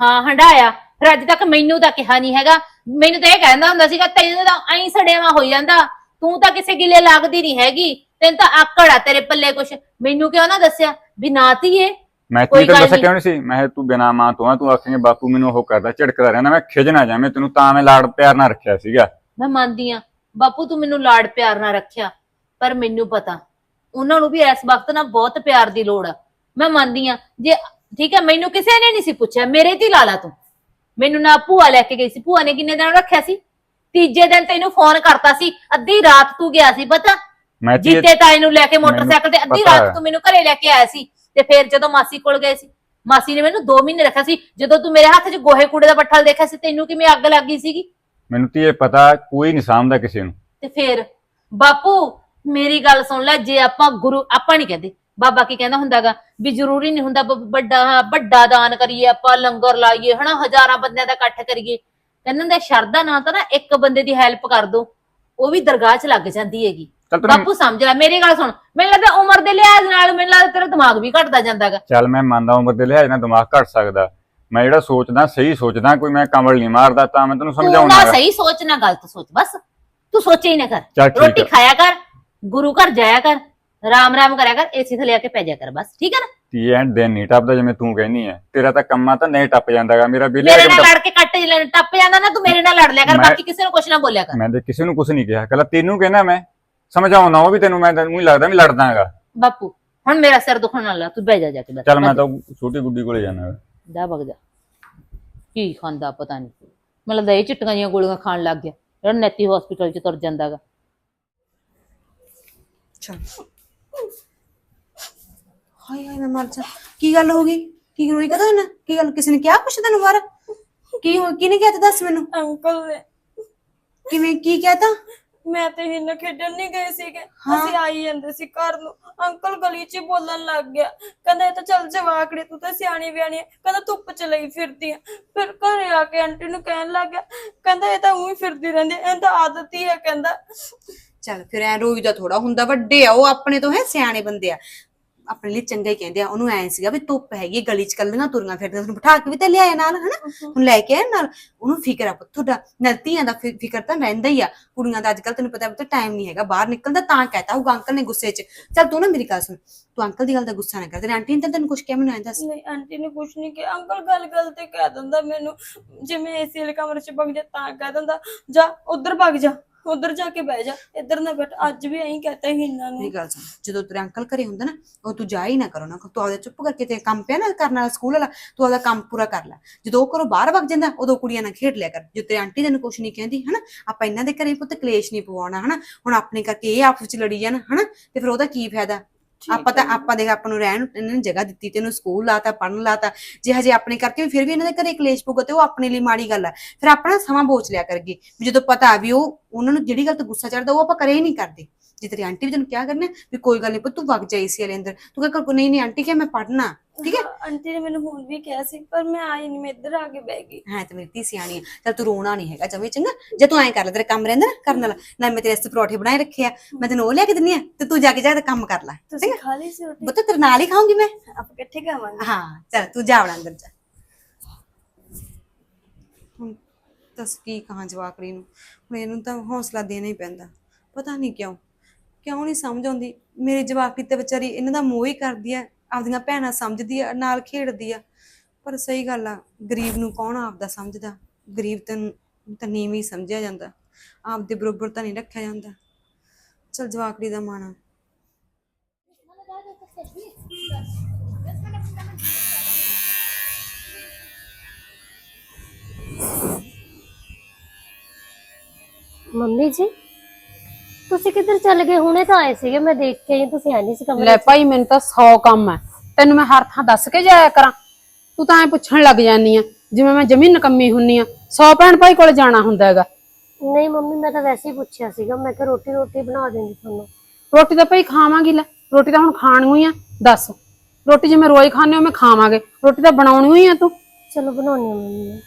ਹਾਂ ਹੰਡਾਇਆ ਫਿਰ ਅੱਜ ਤੱਕ ਮੈਨੂੰ ਤਾਂ ਕਿਹਾ ਨਹੀਂ ਹੈਗਾ। ਮੈਨੂੰ ਤਾਂ ਇਹ ਕਹਿੰਦਾ ਹੁੰਦਾ ਸੀਗਾ ਤੈਨੂੰ ਤਾਂ ਐਂ ਸੜਿਆਵਾ ਹੋ ਜਾਂਦਾ। ਤੂੰ ਤਾਂ ਕਿਸੇ ਗਿਲੇ ਲੱਗਦੀ ਨਹੀਂ ਹੈਗੀ। ਤੈਨੂੰ ਤਾਂ ਆਕੜ ਆ ਤੇਰੇ ਪੱਲੇ ਕੁਛ। ਮੈਨੂੰ ਕਿਉਂ ਨਾ ਦੱਸਿਆ? ਵੀ ਨਾ ਧੀਏ ਮੈਂ ਤੈਨੂੰ ਗੱਲ ਦੱਸਿਆ। ਕਿਉਂ ਨਹੀਂ ਸੀ? ਮੈਂ ਕਿਹਾ ਤੂੰ ਬਿਨਾ ਮਾਂ ਤੋਂ ਆ ਤੂੰ ਆਖੇਂਗੇ ਬਾਪੂ ਮੈਨੂੰ ਉਹ ਕਰਦਾ ਝਿੜਕਦਾ ਰਹਿੰਦਾ। ਮੈਂ ਖਿਜ ਨਾ ਜਾਵੇਂ ਤੈਨੂੰ ਤਾਂ ਮੈਂ ਲਾੜ ਪਿਆਰ ਨਾਲ ਰੱਖਿਆ ਸੀਗਾ। ਮੈਂ ਮੰਨਦੀ ਆ। ਬਾਪੂ ਤੂੰ ਮੈਨੂੰ ਲਾਡ ਪਿਆਰ ਨਾਲ ਰੱਖਿਆ ਪਰ ਮੈਨੂੰ ਪਤਾ ਉਹਨਾਂ ਨੂੰ ਵੀ ਇਸ ਵਕਤ ਨਾ ਬਹੁਤ ਪਿਆਰ ਦੀ ਲੋੜ ਆ। ਮੈਂ ਮੰਨਦੀ ਆ ਜੇ ਠੀਕ ਹੈ ਮੈਨੂੰ ਕਿਸੇ ਨੇ ਨਹੀਂ ਸੀ ਪੁੱਛਿਆ ਮੇਰੇ ਤੇ ਹੀ ਲਾ ਲਾ ਤੂੰ। ਮੈਨੂੰ ਨਾ ਭੂਆ ਲੈ ਕੇ ਗਈ ਸੀ। ਭੂਆ ਨੇ ਕਿੰਨੇ ਦਿਨ ਰੱਖਿਆ ਸੀ? ਤੀਜੇ ਦਿਨ ਤੈਨੂੰ ਫੋਨ ਕਰਤਾ ਸੀ ਅੱਧੀ ਰਾਤ ਤੂੰ ਗਿਆ ਸੀ ਪਤਾ? ਮੈਂ ਧੀਏ- ਜੀਤੇ ਤਾਏ ਨੂੰ ਲੈ ਕੇ ਮੋਟਰਸਾਈਕਲ ਤੇ ਅੱਧੀ ਪਤਾ ਰਾਤ। ਤੂੰ ਮੈਨੂੰ ਘਰੇ ਲੈ ਕੇ ਆਇਆ ਸੀ ਤੇ ਫਿਰ ਜਦੋਂ ਮਾਸੀ ਕੋਲ ਗਏ ਸੀ ਮਾਸੀ ਨੇ ਮੈਨੂੰ 2 ਮਹੀਨੇ ਰੱਖਿਆ ਸੀ। ਜਦੋਂ ਤੂੰ ਮੇਰੇ ਹੱਥ 'ਚ ਗੋਹੇ ਕੂੜੇ ਦਾ ਬੱਠਲ ਦੇਖਿਆ ਸੀ ਤੈਨੂੰ ਕਿਵੇਂ ਅੱਗ ਲੱਗ ਗਈ ਸੀਗੀ? ਮੈਨੂੰ ਧੀਏ ਪਤਾ ਕੋਈ ਨਹੀਂ ਸਾਂਭਦਾ ਕਿਸੇ ਨੂੰ। ਤੇ ਫਿਰ ਬਾਪੂ ਮੇਰੀ ਗੱਲ ਸੁਣ ਲੈ ਜੇ ਆਪਾਂ ਗੁਰੂ ਆਪਾਂ ਨਹੀਂ ਕਹਿੰਦੇ ਬਾਬਾ ਕੀ ਕਹਿੰਦਾ ਹੁੰਦਾਗਾ ਵੀ ਜ਼ਰੂਰੀ ਨਹੀਂ ਹੁੰਦਾ ਬ- ਵੱਡਾ ਵੱਡਾ ਦਾਨ ਕਰੀਏ ਆਪਾਂ ਲੰਗਰ ਲਾਈਏ ਹਨਾ ਹਜ਼ਾਰਾਂ ਬੰਦਿਆਂ ਦਾ ਇਕੱਠ ਕਰੀਏ। ਕਹਿੰਦੇ ਹੁੰਦੇ ਸ਼ਰਧਾ ਨਾ ਤਾਂ ਨਾ ਇੱਕ ਬੰਦੇ ਦੀ ਹੈਲਪ ਕਰ ਦੋ ਉਹ ਵੀ ਦਰਗਾਹ 'ਚ ਲੱਗ ਜਾਂਦੀ ਹੈਗੀ। ਚੱਲ ਬਾਪੂ ਸਮਝ ਲੈ ਮੇਰੀ ਗੱਲ ਸੁਣ ਮੈਨੂੰ ਲੱਗਦਾ ਉਮਰ ਦੇ ਲਿਹਾਜ਼ ਨਾਲ ਮੈਨੂੰ ਲੱਗਦਾ ਤੇਰਾ ਦਿਮਾਗ ਵੀ ਘਟਦਾ ਜਾਂਦਾਗਾ। ਚੱਲ ਮੈਂ ਮੰਨਦਾ ਉਮਰ ਦੇ ਲਿਹਾਜ਼ ਨਾਲ ਦਿਮਾਗ ਘਟ ਸਕਦਾ। ਮੈਂ ਜਿਹੜਾ ਸੋਚਦਾ ਸਹੀ ਸੋਚਦਾ ਕੋਈ ਮੈਂ ਕਮਲ ਨਹੀਂ ਮਾਰਦਾ ਤਾਂ ਮੈਂ ਤੈਨੂੰ ਤੂੰ ਨਾ ਸਮਝਾਉਣਾ ਸਹੀ ਸੋਚ ਨਾ ਗਲਤ ਸੋਚ ਬਸ। ਤੂੰ ਸੋਚੇ ਹੀ ਨਾ ਕਰ। ਚੱਲ ਠੀਕ ਰੋਟੀ ਹੈ ਖਾਇਆ ਕਰ ਗੁਰੂ ਘਰ ਜਾਇਆ ਕਰ ਰਾਮ ਰਾਮ ਕਰਿਆ ਕਰ ਏਸੀ ਥੱਲੇ ਆ ਕੇ ਪੈ ਜਾ ਕਰ ਬਸ। ਠੀਕ ਹੈ ਨਾ? ਤੀ ਐਂ ਦਿਨ ਨਹੀਂ ਟੱਪਦਾ ਜਿਵੇਂ ਤੂੰ ਕਹਿੰਦੀ ਐ। ਤੇਰਾ ਤਾਂ ਕੰਮਾਂ ਤਾਂ ਨਹੀਂ ਟੱਪ ਜਾਂਦਾਗਾ ਮੇਰਾ ਬਿੱਲੇ ਮੇਰੇ ਨਾਲ ਲੜ ਕੇ ਕੱਟ ਲੈ- ਟੱਪ ਜਾਂਦਾ ਨਾ ਤੂੰ ਮੇਰੇ ਨਾਲ ਲੜ ਲਿਆ ਕਰ ਮੈਂ- ਬਾਕੀ ਕਿਸੇ ਨੂੰ ਕੁਛ ਨਾ ਬੋਲਿਆ ਕਰ। ਮੈਂ ਤੇ ਕਿਸੇ ਨੂੰ ਕੁਝ ਨਹੀਂ ਕਿਹਾ। ਕੱਲਾ ਤੈਨੂੰ ਕਹਿੰਦਾ ਮੈਂ। ਸਮਝਾਉਂਦਾ ਉਹ ਵੀ ਤੈਨੂੰ ਮੈਂ ਤੈਨੂੰ ਹੀ ਲੱਗਦਾ ਵੀ ਲੜਦਾਗਾ ਬਾਪੂ ਹੁਣ ਮੇਰਾ ਸਿਰ ਦੁਖਣ ਵਾਲਾ ਤੂੰ ਬਹਿ ਜਾ ਜਾ ਕੇ ਬਸ। ਚੱਲ ਮੈਂ ਤਾਂ ਛੋਟੀ ਗੁੱਡੀ ਕੋਲੇ ਜਾਣਾ ਵਗ ਜਾ ਕੀ ਖਾਂਦਾ ਪਤਾ ਨਹੀਂ ਮੈਨੂੰ ਲੱਗਦਾ ਇਹ ਚਿੱਟੀਆਂ ਜੀਆਂ ਗੋਲੀਆਂ ਖਾਣ ਲੱਗ ਗਿਆ। ਜਿਹੜਾ ਨੈਤੀ ਹਸਪੀਟਲ 'ਚ ਤੁਰ ਜਾਂਦਾਗਾ। ਅੱਛਾ। ਹਾਏ ਹਾਏ ਮੈਂ ਮਰ ਜਾ। ਕੀ ਗੱਲ ਹੋ ਗਈ? ਕੀ ਰੋਈ ਕਦੋਂ ਨਾ ਕੀ ਗੱਲ? ਕਿਸੇ ਨੇ ਕਿਹਾ ਕੁਛ ਤੈਨੂੰ ਬਾਹਰ? ਕੀ ਹੋ ਕੀ ਨੇ ਕਿਹਾ ਤੇ ਦੱਸ ਮੈਨੂੰ? ਅੰਕਲ ਨੇ। ਕਿਵੇਂ? ਕੀ ਕਹਤਾ ਮੈਂ ਤੇ ਹਿੰਨ ਖੇਡਣ ਨਹੀਂ ਗਏ ਸੀਗੇ। ਅਸੀਂ ਆਈ ਜਾਂਦੇ ਸੀ ਘਰ ਨੂੰ। ਅੰਕਲ ਗਲੀ 'ਚ ਹੀ ਬੋਲਣ ਲੱਗ ਗਿਆ। ਕਹਿੰਦਾ ਇਹ ਤਾਂ ਚੱਲ ਜਵਾਕੜੀ ਤੂੰ ਤਾਂ ਸਿਆਣੀ ਬਿਆਣੀ ਹੈ ਕਹਿੰਦਾ ਧੁੱਪ 'ਚ ਲਈ ਫਿਰਦੀ ਆ। ਫਿਰ ਘਰੇ ਆ ਕੇ ਆਂਟੀ ਨੂੰ ਕਹਿਣ ਲੱਗ ਗਿਆ। ਕਹਿੰਦਾ ਇਹ ਤਾਂ ਉਹੀ ਫਿਰਦੀ ਰਹਿੰਦੀ ਹੈ, ਇਹ ਤਾਂ ਆਦਤ ਹੀ ਹੈ ਕਹਿੰਦਾ। ਚੱਲ ਫਿਰ ਐ ਰੋਈ ਦਾ ਥੋੜਾ ਹੁੰਦਾ। ਵੱਡੇ ਆ ਉਹ ਆਪਣੇ ਤੋਂ ਹੈ ਸਿਆਣੇ ਬੰਦੇ ਆ। ਆਪਣੇ ਲਈ ਚੰਗਾ ਹੀ ਕਹਿੰਦੇ ਆ। ਉਹਨੂੰ ਐ ਸੀਗਾ ਵੀ ਧੁੱਪ ਹੈਗੀ ਗਲੀ ਚ ਕੱਲੀਆਂ ਤੁਰੀਆਂ ਫਿਰਦੀਆਂ ਤੁਹਾਨੂੰ ਬਿਠਾ ਕੇ ਵੀ ਤੇ ਲਿਆਇਆ ਨਾਲ ਹਨਾ? ਹੁਣ ਲੈ ਕੇ ਆਇਆ ਨਾਲ। ਉਹਨੂੰ ਫਿਕਰ ਆ ਪੁੱਤ ਤੁਹਾਡਾ ਨਲਤੀਆਂ ਦਾ ਫਿ- ਫਿਕਰ ਤਾਂ ਰਹਿੰਦਾ ਹੀ ਆ। ਕੁੜੀਆਂ ਦਾ ਅੱਜ ਕੱਲ ਤੈਨੂੰ ਪਤਾ ਪੁੱਤ ਟਾਈਮ ਨਹੀਂ ਹੈਗਾ ਬਾਹਰ ਨਿਕਲਦਾ ਤਾਂ ਕਹਤਾ ਉਹ ਅੰਕਲ ਨੇ ਗੁੱਸੇ 'ਚ। ਚੱਲ ਤੂੰ ਨਾ ਮੇਰੀ ਗੱਲ ਸੁਣ ਤੂੰ ਅੰਕਲ ਦੀ ਗੱਲ ਦਾ ਗੁੱਸਾ ਨਾ ਕਰ। ਤੇਰੀ ਆਂਟੀ ਨੇ ਤਾਂ ਤੈਨੂੰ ਕੁਝ ਕਿਹਾ ਮੈਨੂੰ ਐਂ ਦੱਸ। ਨਹੀਂ ਆਂਟੀ ਨੇ ਕੁਝ ਨਹੀਂ ਕਿਹਾ। ਅੰਕਲ ਗੱਲ ਗੱਲ ਤੇ ਕਹਿ ਦਿੰਦਾ ਮੈਨੂੰ। ਜਿਵੇਂ ਏਸੀ ਵਾਲੇ ਕਮਰੇ 'ਚ ਵਗ ਜਾ ਤਾਂ ਕਹਿ ਦਿੰਦਾ ਜਾ ਉਧਰ ਵਗ ਜਾ। ਉਧਰ ਜਾ ਕੇ ਬਹਿ ਜਾ, ਇੱਧਰ ਨਾ ਬੈਠ, ਅੱਜ ਵੀ ਐਂ ਕਹਤਾ ਹੀ ਇਹਨਾਂ ਨੂੰ। ਮੇਰੀ ਗੱਲ ਸੁਣ, ਜਦੋਂ ਤੇਰੇ ਅੰਕਲ ਘਰੇ ਹੁੰਦਾ ਨਾ, ਉਹ ਤੂੰ ਜਾ ਹੀ ਨਾ ਕਰੋ ਨਾ, ਤੂੰ ਆਪਦਾ ਚੁੱਪ ਕਰਕੇ ਤੇ ਕੰਮ ਪਿਆ ਨਾ ਕਰਨ ਵਾਲਾ, ਸਕੂਲ ਵਾਲਾ, ਤੂੰ ਆਪਦਾ ਕੰਮ ਪੂਰਾ ਕਰ ਲੈ। ਜਦੋਂ ਉਹ ਘਰੋਂ ਬਾਹਰ ਵਗ ਜਾਂਦਾ, ਉਦੋਂ ਕੁੜੀਆਂ ਨਾਲ ਖੇਡ ਲਿਆ ਕਰ। ਜੇ ਤੇਰੀ ਆਂਟੀ ਤੈਨੂੰ ਕੁਝ ਨਹੀਂ ਕਹਿੰਦੀ, ਹਨਾ, ਆਪਾਂ ਇਹਨਾਂ ਦੇ ਘਰੇ ਪੁੱਤ ਕਲੇਸ਼ ਨਹੀਂ ਪਵਾਉਣਾ, ਹਨਾ। ਹੁਣ ਆਪਣੇ ਕਰਕੇ ਇਹ ਆਪਸ ਵਿੱਚ ਲੜੀ ਜਾਣ, ਹਨਾ, ਤੇ ਫਿਰ ਉਹਦਾ ਕੀ ਫਾਇਦਾ? ਆਪਾਂ ਤਾਂ ਆਪਾਂ ਦੇਖ ਆਪਾਂ ਨੂੰ ਰਹਿਣ ਇਹਨਾਂ ਨੇ ਜਗ੍ਹਾ ਦਿੱਤੀ ਤੈਨੂੰ ਸਕੂਲ ਲਾਤਾ ਪੜਨ ਲਾਤਾ। ਜੇ ਹਜੇ ਆਪਣੇ ਕਰਕੇ ਵੀ ਫਿਰ ਵੀ ਇਹਨਾਂ ਦੇ ਘਰੇ ਕਲੇਸ਼ ਪਊਗਾ ਤੇ ਉਹ ਆਪਣੇ ਲਈ ਮਾੜੀ ਗੱਲ ਆ। ਫਿਰ ਆਪਣਾ ਸਮਾਂ ਬੋਚ ਲਿਆ ਕਰਗੇ ਵੀ ਜਦੋਂ ਪਤਾ ਵੀ ਉਹ ਉਹਨਾਂ ਨੂੰ ਜਿਹੜੀ ਗੱਲ ਤੋਂ ਗੁੱਸਾ ਚੜਦਾ ਉਹ ਆਪਾਂ ਕਰੇ ਹੀ ਨਹੀਂ ਕਰਦੇ। ਜੇ ਤੇਰੀ ਆਂਟੀ ਵੀ ਤੈਨੂੰ ਕਿਹਾ ਕਰਨਾ ਵੀ ਕੋਈ ਗੱਲ ਨਹੀਂ ਪੁੱਤ ਤੂੰ ਵਗ ਜਾਈ ਸੀ ਵਾਲੇ ਅੰਦਰ। ਤੂੰ ਕਹ ਨਹੀਂ ਨਹੀਂ ਆਂਟੀ ਕਿ ਮੈਂ ਪੜਨਾ ਠੀਕ ਹੈ? ਹਾਂ, ਆਂਟੀ ਨੇ ਮੈਨੂੰ ਹੁਣ ਵੀ ਕਿਹਾ ਸੀ ਪਰ ਮੈਂ ਆਈ ਨਹੀਂ ਮੈਂ ਇੱਧਰ ਆ ਕੇ ਬਹਿ ਗਈ। ਹਾਂ ਤੇ ਮੇਰੀ ਧੀ ਸਿਆਣੀ ਆ ਚੱਲ ਤੂੰ ਰੋਣਾ ਨਹੀਂ ਹੈਗਾ ਜਮੇ ਚੰਗਾ। ਜੇ ਤੂੰ ਐਂ ਕਰ ਲੈ ਤੇਰੇ ਕੰਮ ਰਹਿੰਦਾ ਨਾ ਕਰਨ ਵਾਲਾ ਨਾ ਮੈਂ ਤੇਰੇ ਵਾਸਤੇ ਪਰੌਠੇ ਬਣਾਏ ਰੱਖੇ ਆ ਮੈਂ ਤੈਨੂੰ ਉਹ ਲਿਆ ਕੇ ਦਿੰਨੀ ਆ ਤੇ ਤੂੰ ਜਾ ਕੇ ਜਾ ਕੇ ਕੰਮ ਕਰ ਲੈ ਤੁਸੀਂ ਖਾ ਲਈ ਸੀ ਰੋਟੀ? ਪੁੱਤ ਤੇਰੇ ਨਾਲ ਹੀ ਖਾਉਂਗੀ ਮੈਂ। ਆਪਾਂ ਇਕੱਠੇ ਖਾਵਾਂਗੇ। ਹਾਂ ਚੱਲ ਤੂੰ ਜਾ ਵੜਾ ਅੰਦਰ ਜਾ ਹੁਣ ਦੱਸ ਕੀ ਕਹਾਂ ਜਵਾਕੜੀ ਨੂੰ। ਹੁਣ ਇਹਨੂੰ ਤਾਂ ਹੌਸਲਾ ਦੇਣਾ ਹੀ ਪੈਂਦਾ। ਪਤਾ ਨਹੀਂ ਕਿਉਂ। ਕਿਉਂ ਨਹੀਂ ਸਮਝ ਆਉਂਦੀ। ਮੇਰੀ ਜਵਾਕੜੀ ਤੇ ਵਿਚਾਰੀ ਇਹਨਾਂ ਦਾ ਮੋਹ ਹੀ ਕਰਦੀ ਆ ਆਪਦੀਆਂ ਭੈਣਾਂ ਸਮਝਦੀ ਆ, ਨਾਲ ਖੇਡਦੀ ਆ। ਪਰ ਸਹੀ ਗੱਲ ਆ, ਗਰੀਬ ਨੂੰ ਕੌਣ ਆਪਦਾ ਸਮਝਦਾ? ਗਰੀਬ ਤਾਂ ਤਾਂ ਨੀਵੀਂ ਸਮਝਿਆ ਜਾਂਦਾ। ਆਪਦੇ ਬਰੋਬਰ ਤਾਂ ਨਹੀਂ ਰੱਖਿਆ ਜਾਂਦਾ। ਚਲ ਜਵਾਕੜੀ ਦਾ ਮਾਣਾ ਮੰਮੀ ਜੀ? ਤੁਸੀਂ ਕਿੱਧਰ ਚੱਲ ਗਏ? ਹੁਣੇ ਤਾਂ ਆਏ ਸੀਗੇ ਮੈਂ ਦੇਖ ਕੇ ਆਈ ਤੁਸੀਂ ਹੈ ਨਹੀਂ ਸੀ ਕਮਰੇ ਲੈ ਭਾਈ ਮੈਨੂੰ ਤਾਂ 100 ਕੰਮ ਹੈ। ਤੈਨੂੰ ਮੈਂ ਹਰ ਥਾਂ ਦੱਸ ਕੇ ਜਾਇਆ ਕਰਾਂ। ਤੂੰ ਤਾਂ ਐ ਪੁੱਛਣ ਲੱਗ ਜਾਂਦੀ ਆ ਜਿਵੇਂ ਮੈਂ ਜਮੀ ਨਕੰਮੀ ਹੁੰਨੀ ਆ 100 ਭੈਣ ਭਾਈ ਕੋਲ ਜਾਣਾ ਹੁੰਦਾ ਹੈਗਾ। ਨਹੀਂ ਮੰਮੀ ਮੈਂ ਤਾਂ ਵੈਸੇ ਹੀ ਪੁੱਛਿਆ ਸੀਗਾ ਮੈਂ ਕਿਹਾ ਰੋਟੀ ਰੋਟੀ ਬਣਾ ਦੇਂਗੀ ਤੁਹਾਨੂੰ। ਰੋਟੀ ਤਾਂ ਭਾਈ ਖਾਵਾਂਗੀ ਲੈ। ਰੋਟੀ ਤਾਂ ਹੁਣ ਖਾਣੀ ਹੋਈ ਆ ਦੱਸ। ਰੋਟੀ ਜਿਵੇਂ ਰੋਜ਼ ਖਾਣੇ ਹੋ ਮੈਂ ਖਾਵਾਂਗੇ। ਰੋਟੀ ਤਾਂ ਬਣਾਉਣੀ ਹੋਈ ਆ ਤੂੰ। ਚਲੋ ਬਣਾਉਣੀ ਆ ਮੰਮੀ। ਨੇ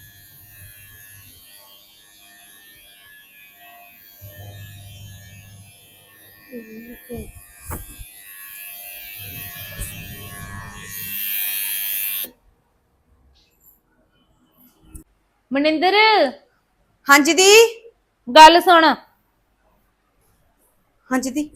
ਮਨਿੰਦਰ? ਹਾਂਜੀ ਦੀ? ਗੱਲ ਸੁਣ। ਹਾਂਜੀ ਦੀ।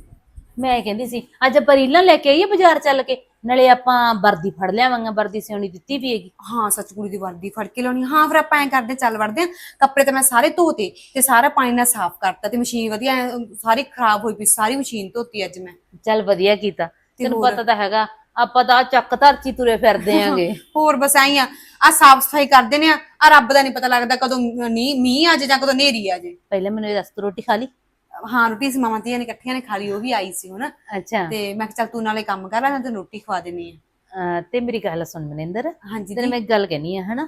ਮੈਂ ਕਹਿੰਦੀ ਸੀ ਅੱਜ ਆਪਾਂ ਰੀਲਾਂ ਲੈ ਕੇ ਆਈਏ ਬਾਜ਼ਾਰ ਚੱਲ ਕੇ ਨਾਲੇ ਆਪਾਂ ਵਰਦੀ ਫੜ ਲਿਆਵਾਂਗੇ ਵਰਦੀ ਸਿਉਣੀ ਦਿੱਤੀ ਵੀ ਹੈਗੀ। ਹਾਂ ਸੱਚ ਕੁੜੀ ਦੀ ਵਰਦੀ ਫੜ ਕੇ ਲਾਉਣੀ ਹਾਂ ਫਿਰ ਆਪਾਂ ਐਂ ਕਰਦੇ ਚੱਲ ਵੜਦੇ ਆ ਕੱਪੜੇ ਤਾਂ ਮੈਂ ਸਾਰੇ ਧੋਤੇ ਤੇ ਸਾਰਾ ਪਾਣੀ ਨਾਲ ਸਾਫ਼ ਕਰਤਾ ਤੇ ਮਸ਼ੀਨ ਵਧੀਆ ਐਂ, ਸਾਰੀ ਖਰਾਬ ਹੋਈ ਪਈ ਸਾਰੀ ਮਸ਼ੀਨ ਧੋਤੀ ਅੱਜ ਮੈਂ। ਚੱਲ ਵਧੀਆ ਕੀਤਾ। ਤੈਨੂੰ ਹੋਰ? ਪਤਾ ਤਾਂ ਹੈਗਾ ਆਪਾਂ ਤਾਂ ਆਹ ਚੱਕ ਧਰਚੀ ਤੁਰੇ ਫਿਰਦੇ *laughs* ਆਂਗੇ। ਹੋਰ ਬਸ ਆਈ ਆ ਆ ਸਾਫ਼ ਸਫ਼ਾਈ ਕਰਦੇ ਨੇ ਆ ਰੱਬ ਦਾ ਨਹੀਂ ਪਤਾ ਲੱਗਦਾ ਕਦੋਂ ਨੀ ਮੀਂਹ ਆ ਜਾਏ ਜਾਂ ਕਦੋਂ ਨੇਰੀ ਆ ਜਾਏ ਪਹਿਲਾਂ ਮੈਨੂੰ ਇਹ ਦੱਸ ਤੂੰ ਰੋਟੀ ਖਾ ਲਈ? ਹਾਂ ਰੋਟੀ ਸੀ ਮਾਮਾ ਧੀਆਂ ਨੇ ਇਕੱਠੀਆਂ ਨੇ ਖਾ ਲਈ ਉਹ ਵੀ ਆਈ ਸੀ ਹੁਣ। ਅੱਛਾ। ਤੇ ਮੈਂ ਕਿਹਾ ਚੱਲ ਤੂੰ ਨਾਲੇ ਕੰਮ ਕਰ ਲੈ ਮੈਂ ਤੈਨੂੰ ਰੋਟੀ ਖਵਾ ਦੇਣੀ ਆ। ਅਹ ਤੇ ਮੇਰੀ ਗੱਲ ਸੁਣ ਮਨਿੰਦਰ। ਹਾਂਜੀ ਤੈਨੂੰ ਮੈਂ ਇੱਕ ਗੱਲ ਕਹਿਨੀ ਆ ਹਨਾ?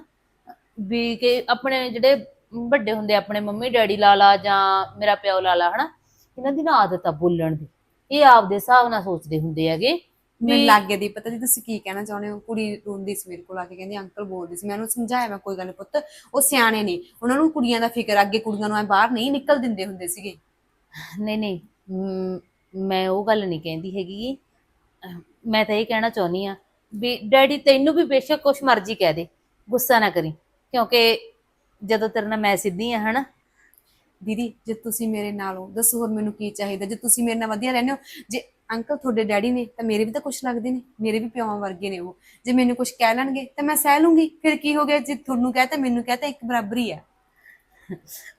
ਵੀ ਕਿ ਆਪਣੇ ਜਿਹੜੇ ਵੱਡੇ ਹੁੰਦੇ ਆ, ਆਪਣੇ ਮੰਮੀ ਡੈਡੀ ਲਾ ਲਾ ਜਾਂ ਮੇਰਾ ਪਿਓ ਲਾ ਲਾ ਹਨਾ? ਇਹਨਾਂ ਦੀ ਨਾ ਆਦਤ ਆ ਬੋਲਣ ਦੀ। ਇਹ ਆਪਦੇ ਹਿਸਾਬ ਨਾਲ ਸੋਚਦੇ ਹੁੰਦੇ ਹੈਗੇ। ਮੈਨੂੰ ਲੱਗ ਗਿਆ ਪਤਾ ਨਹੀਂ ਤੁਸੀਂ ਕੀ ਕਹਿਣਾ ਚਾਹੁੰਦੇ ਹੋ? ਕੁੜੀ ਰੋਂਦੀ ਸੀ ਮੇਰੇ ਕੋਲ ਆ ਕੇ ਕਹਿੰਦੀ ਅੰਕਲ ਬੋਲਦੀ ਸੀ। ਮੈਂ ਉਹਨੂੰ ਸਮਝਾਇਆ ਮੈਂ ਕੋਈ ਗੱਲ ਪੁੱਤ ਉਹ ਸਿਆਣੇ ਨੇ। ਉਹਨਾਂ ਨੂੰ ਕੁੜੀਆਂ ਦਾ ਫਿਕਰ ਅੱਗੇ ਕੁੜੀਆਂ ਨੂੰ ਐ ਬਾਹਰ ਨਹੀਂ ਨਿਕਲ ਦਿੰਦੇ ਹੁੰਦੇ ਸੀਗੇ। ਨਹੀਂ ਨਹੀਂ ਮ, ਮੈਂ ਉਹ ਗੱਲ ਨਹੀਂ ਕਹਿੰਦੀ ਹੈਗੀ। ਅਹ ਮੈਂ ਤਾਂ ਇਹ ਕਹਿਣਾ ਚਾਹੁੰਦੀ ਆ ਵੀ ਡੈਡੀ ਤੈਨੂੰ ਵੀ ਬੇਸ਼ੱਕ ਕੁਛ ਮਰਜ਼ੀ ਕਹਿ ਦੇ ਗੁੱਸਾ ਨਾ ਕਰੀ। ਕਿਉਂਕਿ ਜਦੋਂ ਤੇਰੇ ਨਾਲ ਮੈਂ ਸਿੱਧੀ ਆ ਹਨਾ? ਦੀਦੀ ਜੇ ਤੁਸੀਂ ਮੇਰੇ ਨਾਲ ਹੋ ਦੱਸੋ ਹੋਰ ਮੈਨੂੰ ਕੀ ਚਾਹੀਦਾ? ਜੇ ਤੁਸੀਂ ਮੇਰੇ ਨਾਲ ਵਧੀਆ ਰਹਿੰਦੇ ਹੋ ਜੇ ਅੰਕਲ ਤੁਹਾਡੇ ਡੈਡੀ ਨੇ ਤਾਂ ਮੇਰੇ ਵੀ ਤਾਂ ਕੁਛ ਲੱਗਦੇ ਨੇ ਮੇਰੇ ਵੀ ਪਿਓਾਂ ਵਰਗੇ ਨੇ ਉਹ। ਜੇ ਮੈਨੂੰ ਕੁਛ ਕਹਿ ਲੈਣਗੇ ਤਾਂ ਮੈਂ ਸਹਿ ਲੂੰਗੀ। ਫਿਰ ਕੀ ਹੋ ਗਿਆ? ਜੇ ਤੁਹਾਨੂੰ ਕਹਤਾ ਮੈਨੂੰ ਕਹਤਾ ਇੱਕ ਬਰਾਬਰ ਆ।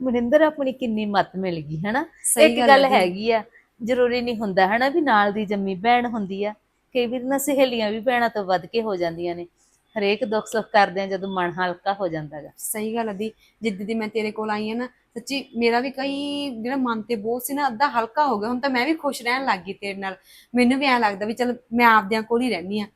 ਮਨਿੰਦਰ ਆਪਣੀ ਕਿੰਨੀ ਮੱਤ ਮਿਲ ਗਈ ਹਨਾ? ਇੱਕ ਗੱਲ। ਹੈਗੀ ਆ ਜ਼ਰੂਰੀ ਨਹੀਂ ਹੁੰਦਾ ਹਨਾ ਵੀ ਨਾਲ ਦੀ ਜੰਮੀ ਭੈਣ ਹੁੰਦੀ ਆ। ਕਈ ਵਾਰ ਨਾ ਸਹੇਲੀਆਂ ਵੀ ਭੈਣਾਂ ਤੋਂ ਵੱਧ ਕੇ ਹੋ ਜਾਂਦੀਆਂ ਨੇ। ਹਰੇਕ ਦੁੱਖ ਸੁੱਖ ਕਰਦੇ ਆ ਜਦੋਂ ਮਨ ਹਲਕਾ ਹੋ ਜਾਂਦਾ ਗਾ ਸਹੀ ਗੱਲ ਆ ਦੀ ਜਿੱਦ ਦੀ ਮੈਂ ਤੇਰੇ ਕੋਲ ਆਈ ਆ ਨਾ ਸੱਚੀ ਮੇਰਾ ਵੀ ਕਈ ਜਿਹੜਾ ਮਨ ਤੇ ਬੋਝ ਸੀ ਨਾ ਅੱਧਾ ਹਲਕਾ ਹੋ ਗਿਆ ਹੁਣ ਤਾਂ ਮੈਂ ਵੀ ਖੁਸ਼ ਰਹਿਣ ਲੱਗ ਗਈ ਤੇਰੇ ਨਾਲ। ਮੈਨੂੰ ਵੀ ਐਂ ਲੱਗਦਾ ਵੀ ਚਲ ਮੈਂ ਆਪਦਿਆਂ ਕੋਲ ਹੀ ਰਹਿੰਦੀ ਆ।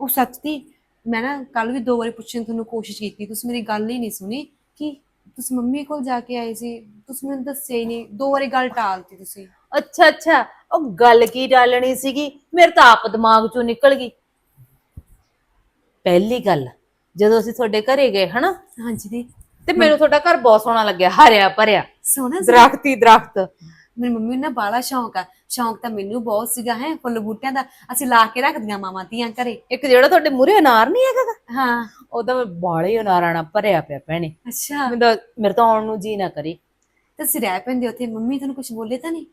ਉਹ ਸੱਚ ਦੀ ਮੈਂ ਨਾ ਕੱਲ ਵੀ ਦੋ ਵਾਰੀ ਪੁੱਛਣ ਤੁਹਾਨੂੰ ਕੋਸ਼ਿਸ਼ ਕੀਤੀ ਤੁਸੀਂ ਮੇਰੀ ਗੱਲ ਹੀ ਨਹੀਂ ਸੁਣੀ ਕਿ ਤੁਸੀਂ ਮੰਮੀ ਕੋਲ ਜਾ ਕੇ ਆਏ ਸੀ ਤੁਸੀਂ ਮੈਨੂੰ ਦੱਸਿਆ ਹੀ ਨਹੀਂ ਦੋ ਵਾਰੀ ਗੱਲ ਟਾਲਤੀ ਤੁਸੀਂ। ਅੱਛਾ ਅੱਛਾ ਉਹ ਗੱਲ ਕੀ ਡਾਲਣੀ ਸੀਗੀ? ਮੇਰੇ ਤਾਂ ਆਪ ਦਿਮਾਗ ਚੋਂ ਨਿਕਲ ਗਈ। ਪਹਿਲੀ ਗੱਲ ਜਦੋਂ ਅਸੀਂ ਤੁਹਾਡੇ ਘਰੇ ਗਏ ਹਨਾ? ਹਾਂਜੀ ਦੀ ਤੇ ਮੈਨੂੰ ਤੁਹਾਡਾ ਘਰ ਬਹੁਤ ਸੋਹਣਾ ਲੱਗਿਆ ਹਰਿਆ ਭਰਿਆ। ਸੋਹਣਾ ਸੀ। ਦਰਖਤੀ ਦਰਖਤ। ਮੇਰੀ ਮੰਮੀ ਨੂੰ ਨਾ ਬਾਲਾ ਸ਼ੌਂਕ ਆ। ਸ਼ੌਂਕ ਤਾਂ ਮੈਨੂੰ ਬਹੁਤ ਸੀਗਾ ਹੈ ਫੁੱਲ ਬੂਟਿਆਂ ਦਾ। ਅਸੀਂ ਲਾ ਕੇ ਰੱਖਦੀਆਂ ਮਾਵਾਂ ਧੀਆਂ ਘਰੇ। ਇੱਕ ਜਿਹੜਾ ਤੁਹਾਡੇ ਮੂਹਰੇ ਅਨਾਰ ਨਹੀਂ ਹੈਗਾ ਗਾ, ਹਾਂ। ਉਹ ਤਾਂ ਬਾਲੇ ਅਨਾਰਾਂ ਨਾਲ ਭਰਿਆ ਪਿਆ ਭੈਣੇ। ਅੱਛਾ। ਮੈਨੂੰ ਤਾਂ ਮੇਰੇ ਤਾਂ ਆਉਣ ਨੂੰ ਜੀ ਨਾ ਕਰੇ। ਤੁਸੀਂ ਰਹਿ ਪੈਂਦੇ ਉੱਥੇ। ਮੰਮੀ ਤੁਹਾਨੂੰ ਕੁਝ ਬੋਲੇ ਤਾਂ ਨਹੀਂ?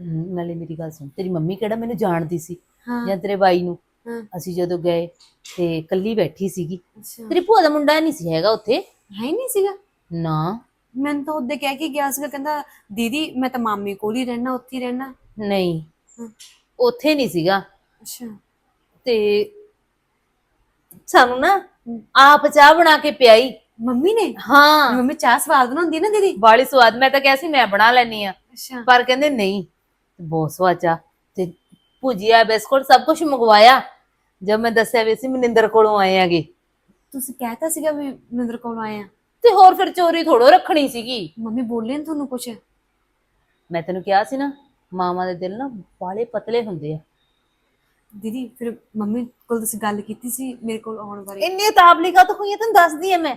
ਹਮ, ਨਾਲੇ ਮੇਰੀ ਗੱਲ ਸੁਣ। ਤੇਰੀ ਮੰਮੀ ਕਿਹੜਾ ਮੈਨੂੰ ਜਾਣਦੀ ਸੀ? ਹਾਂ। ਜਾਂ ਤੇਰੇ ਬਾਈ ਨੂੰ? ਹਾਂ। ਅਸੀਂ ਜਦੋਂ ਗਏ ਤੇ ਕੱਲੀ ਬੈਠੀ ਸੀਗੀ। ਅੱਛਾ। ਤੇਰੀ ਭੂਆ ਦਾ ਮੁੰਡਾ ਨਹੀਂ ਸੀ ਹੈਗਾ ਉੱਥੇ? ਹੈ ਹੀ ਨਹੀਂ ਸੀਗਾ। ਨਾ। ਮੈਨੂੰ ਤਾਂ ਉਹਦੇ ਕਹਿ ਕੇ ਗਿਆ ਸੀਗਾ ਕਹਿੰਦਾ ਦੀਦੀ ਮੈਂ ਤਾਂ ਮਾਮੀ ਕੋਲ ਹੀ ਰਹਿਣਾ ਉੱਥੇ ਹੀ ਰਹਿਣਾ। ਨਹੀਂ। ਹਾਂ। ਉੱਥੇ ਨਹੀਂ ਸੀਗਾ। ਅੱਛਾ। ਤੇ ਸਾਨੂੰ ਨਾ ਆਪ ਚਾਹ ਬਣਾ ਕੇ ਪਿਆਈ। ਮੰਮੀ ਨੇ? ਹਾਂ। ਮੰਮੀ ਚਾਹ ਸਵਾਦ ਬਣਾਉਂਦੀ ਹੈ ਨਾ ਦੀਦੀ? ਬਾਲੀ ਸਵਾਦ ਮੈਂ ਤਾਂ ਕਿਹਾ ਸੀ ਮੈਂ ਬਣਾ ਲੈਣੀ ਆ ਅੱਛਾ। ਪਰ ਕਹਿੰਦੇ ਨਹੀਂ ਬਹੁਤ ਸਵਾਦ ਚਾਹ। ਤੇ ਭੁਜੀਆ ਬਿਸਕੁਟ ਸਭ ਕੁਝ ਮੰਗਵਾਇਆ। ਜਦ ਮੈਂ ਦੱਸਿਆ ਵੀ ਅਸੀਂ ਮਨਿੰਦਰ ਕੋਲੋਂ ਆਏ ਆਗੇ। ਤੁਸੀਂ ਕਹਿਤਾ ਸੀਗਾ ਵੀ ਮਨਿੰਦਰ ਕੋਲ ਆਏ ਆ। ਤੇ ਹੋਰ ਫਿਰ ਚੋਰੀ ਥੋੜੋ ਰੱਖਣੀ ਸੀਗੀ। ਮੰਮੀ ਬੋਲੇ ਨੀ ਤੁਹਾਨੂੰ ਕੁਝ ਮੈਂ ਤੈਨੂੰ ਕਿਹਾ ਸੀ ਨਾ ਮਾਵਾਂ ਦੇ ਦਿਲ ਨਾ ਬਾਲੇ ਪਤਲੇ ਹੁੰਦੇ ਆ। ਦੀਦੀ ਫਿਰ ਮੰਮੀ ਕੋਲ ਤੁਸੀਂ ਗੱਲ ਕੀਤੀ ਸੀ ਮੇਰੇ ਕੋਲ ਆਉਣ ਬਾਰੇ? ਇੰਨੀ ਤਾਬਲੀਗਾ ਤਾਂ ਹੋਈਆਂ ਤੈਨੂੰ ਦੱਸਦੀ ਐ ਮੈਂ।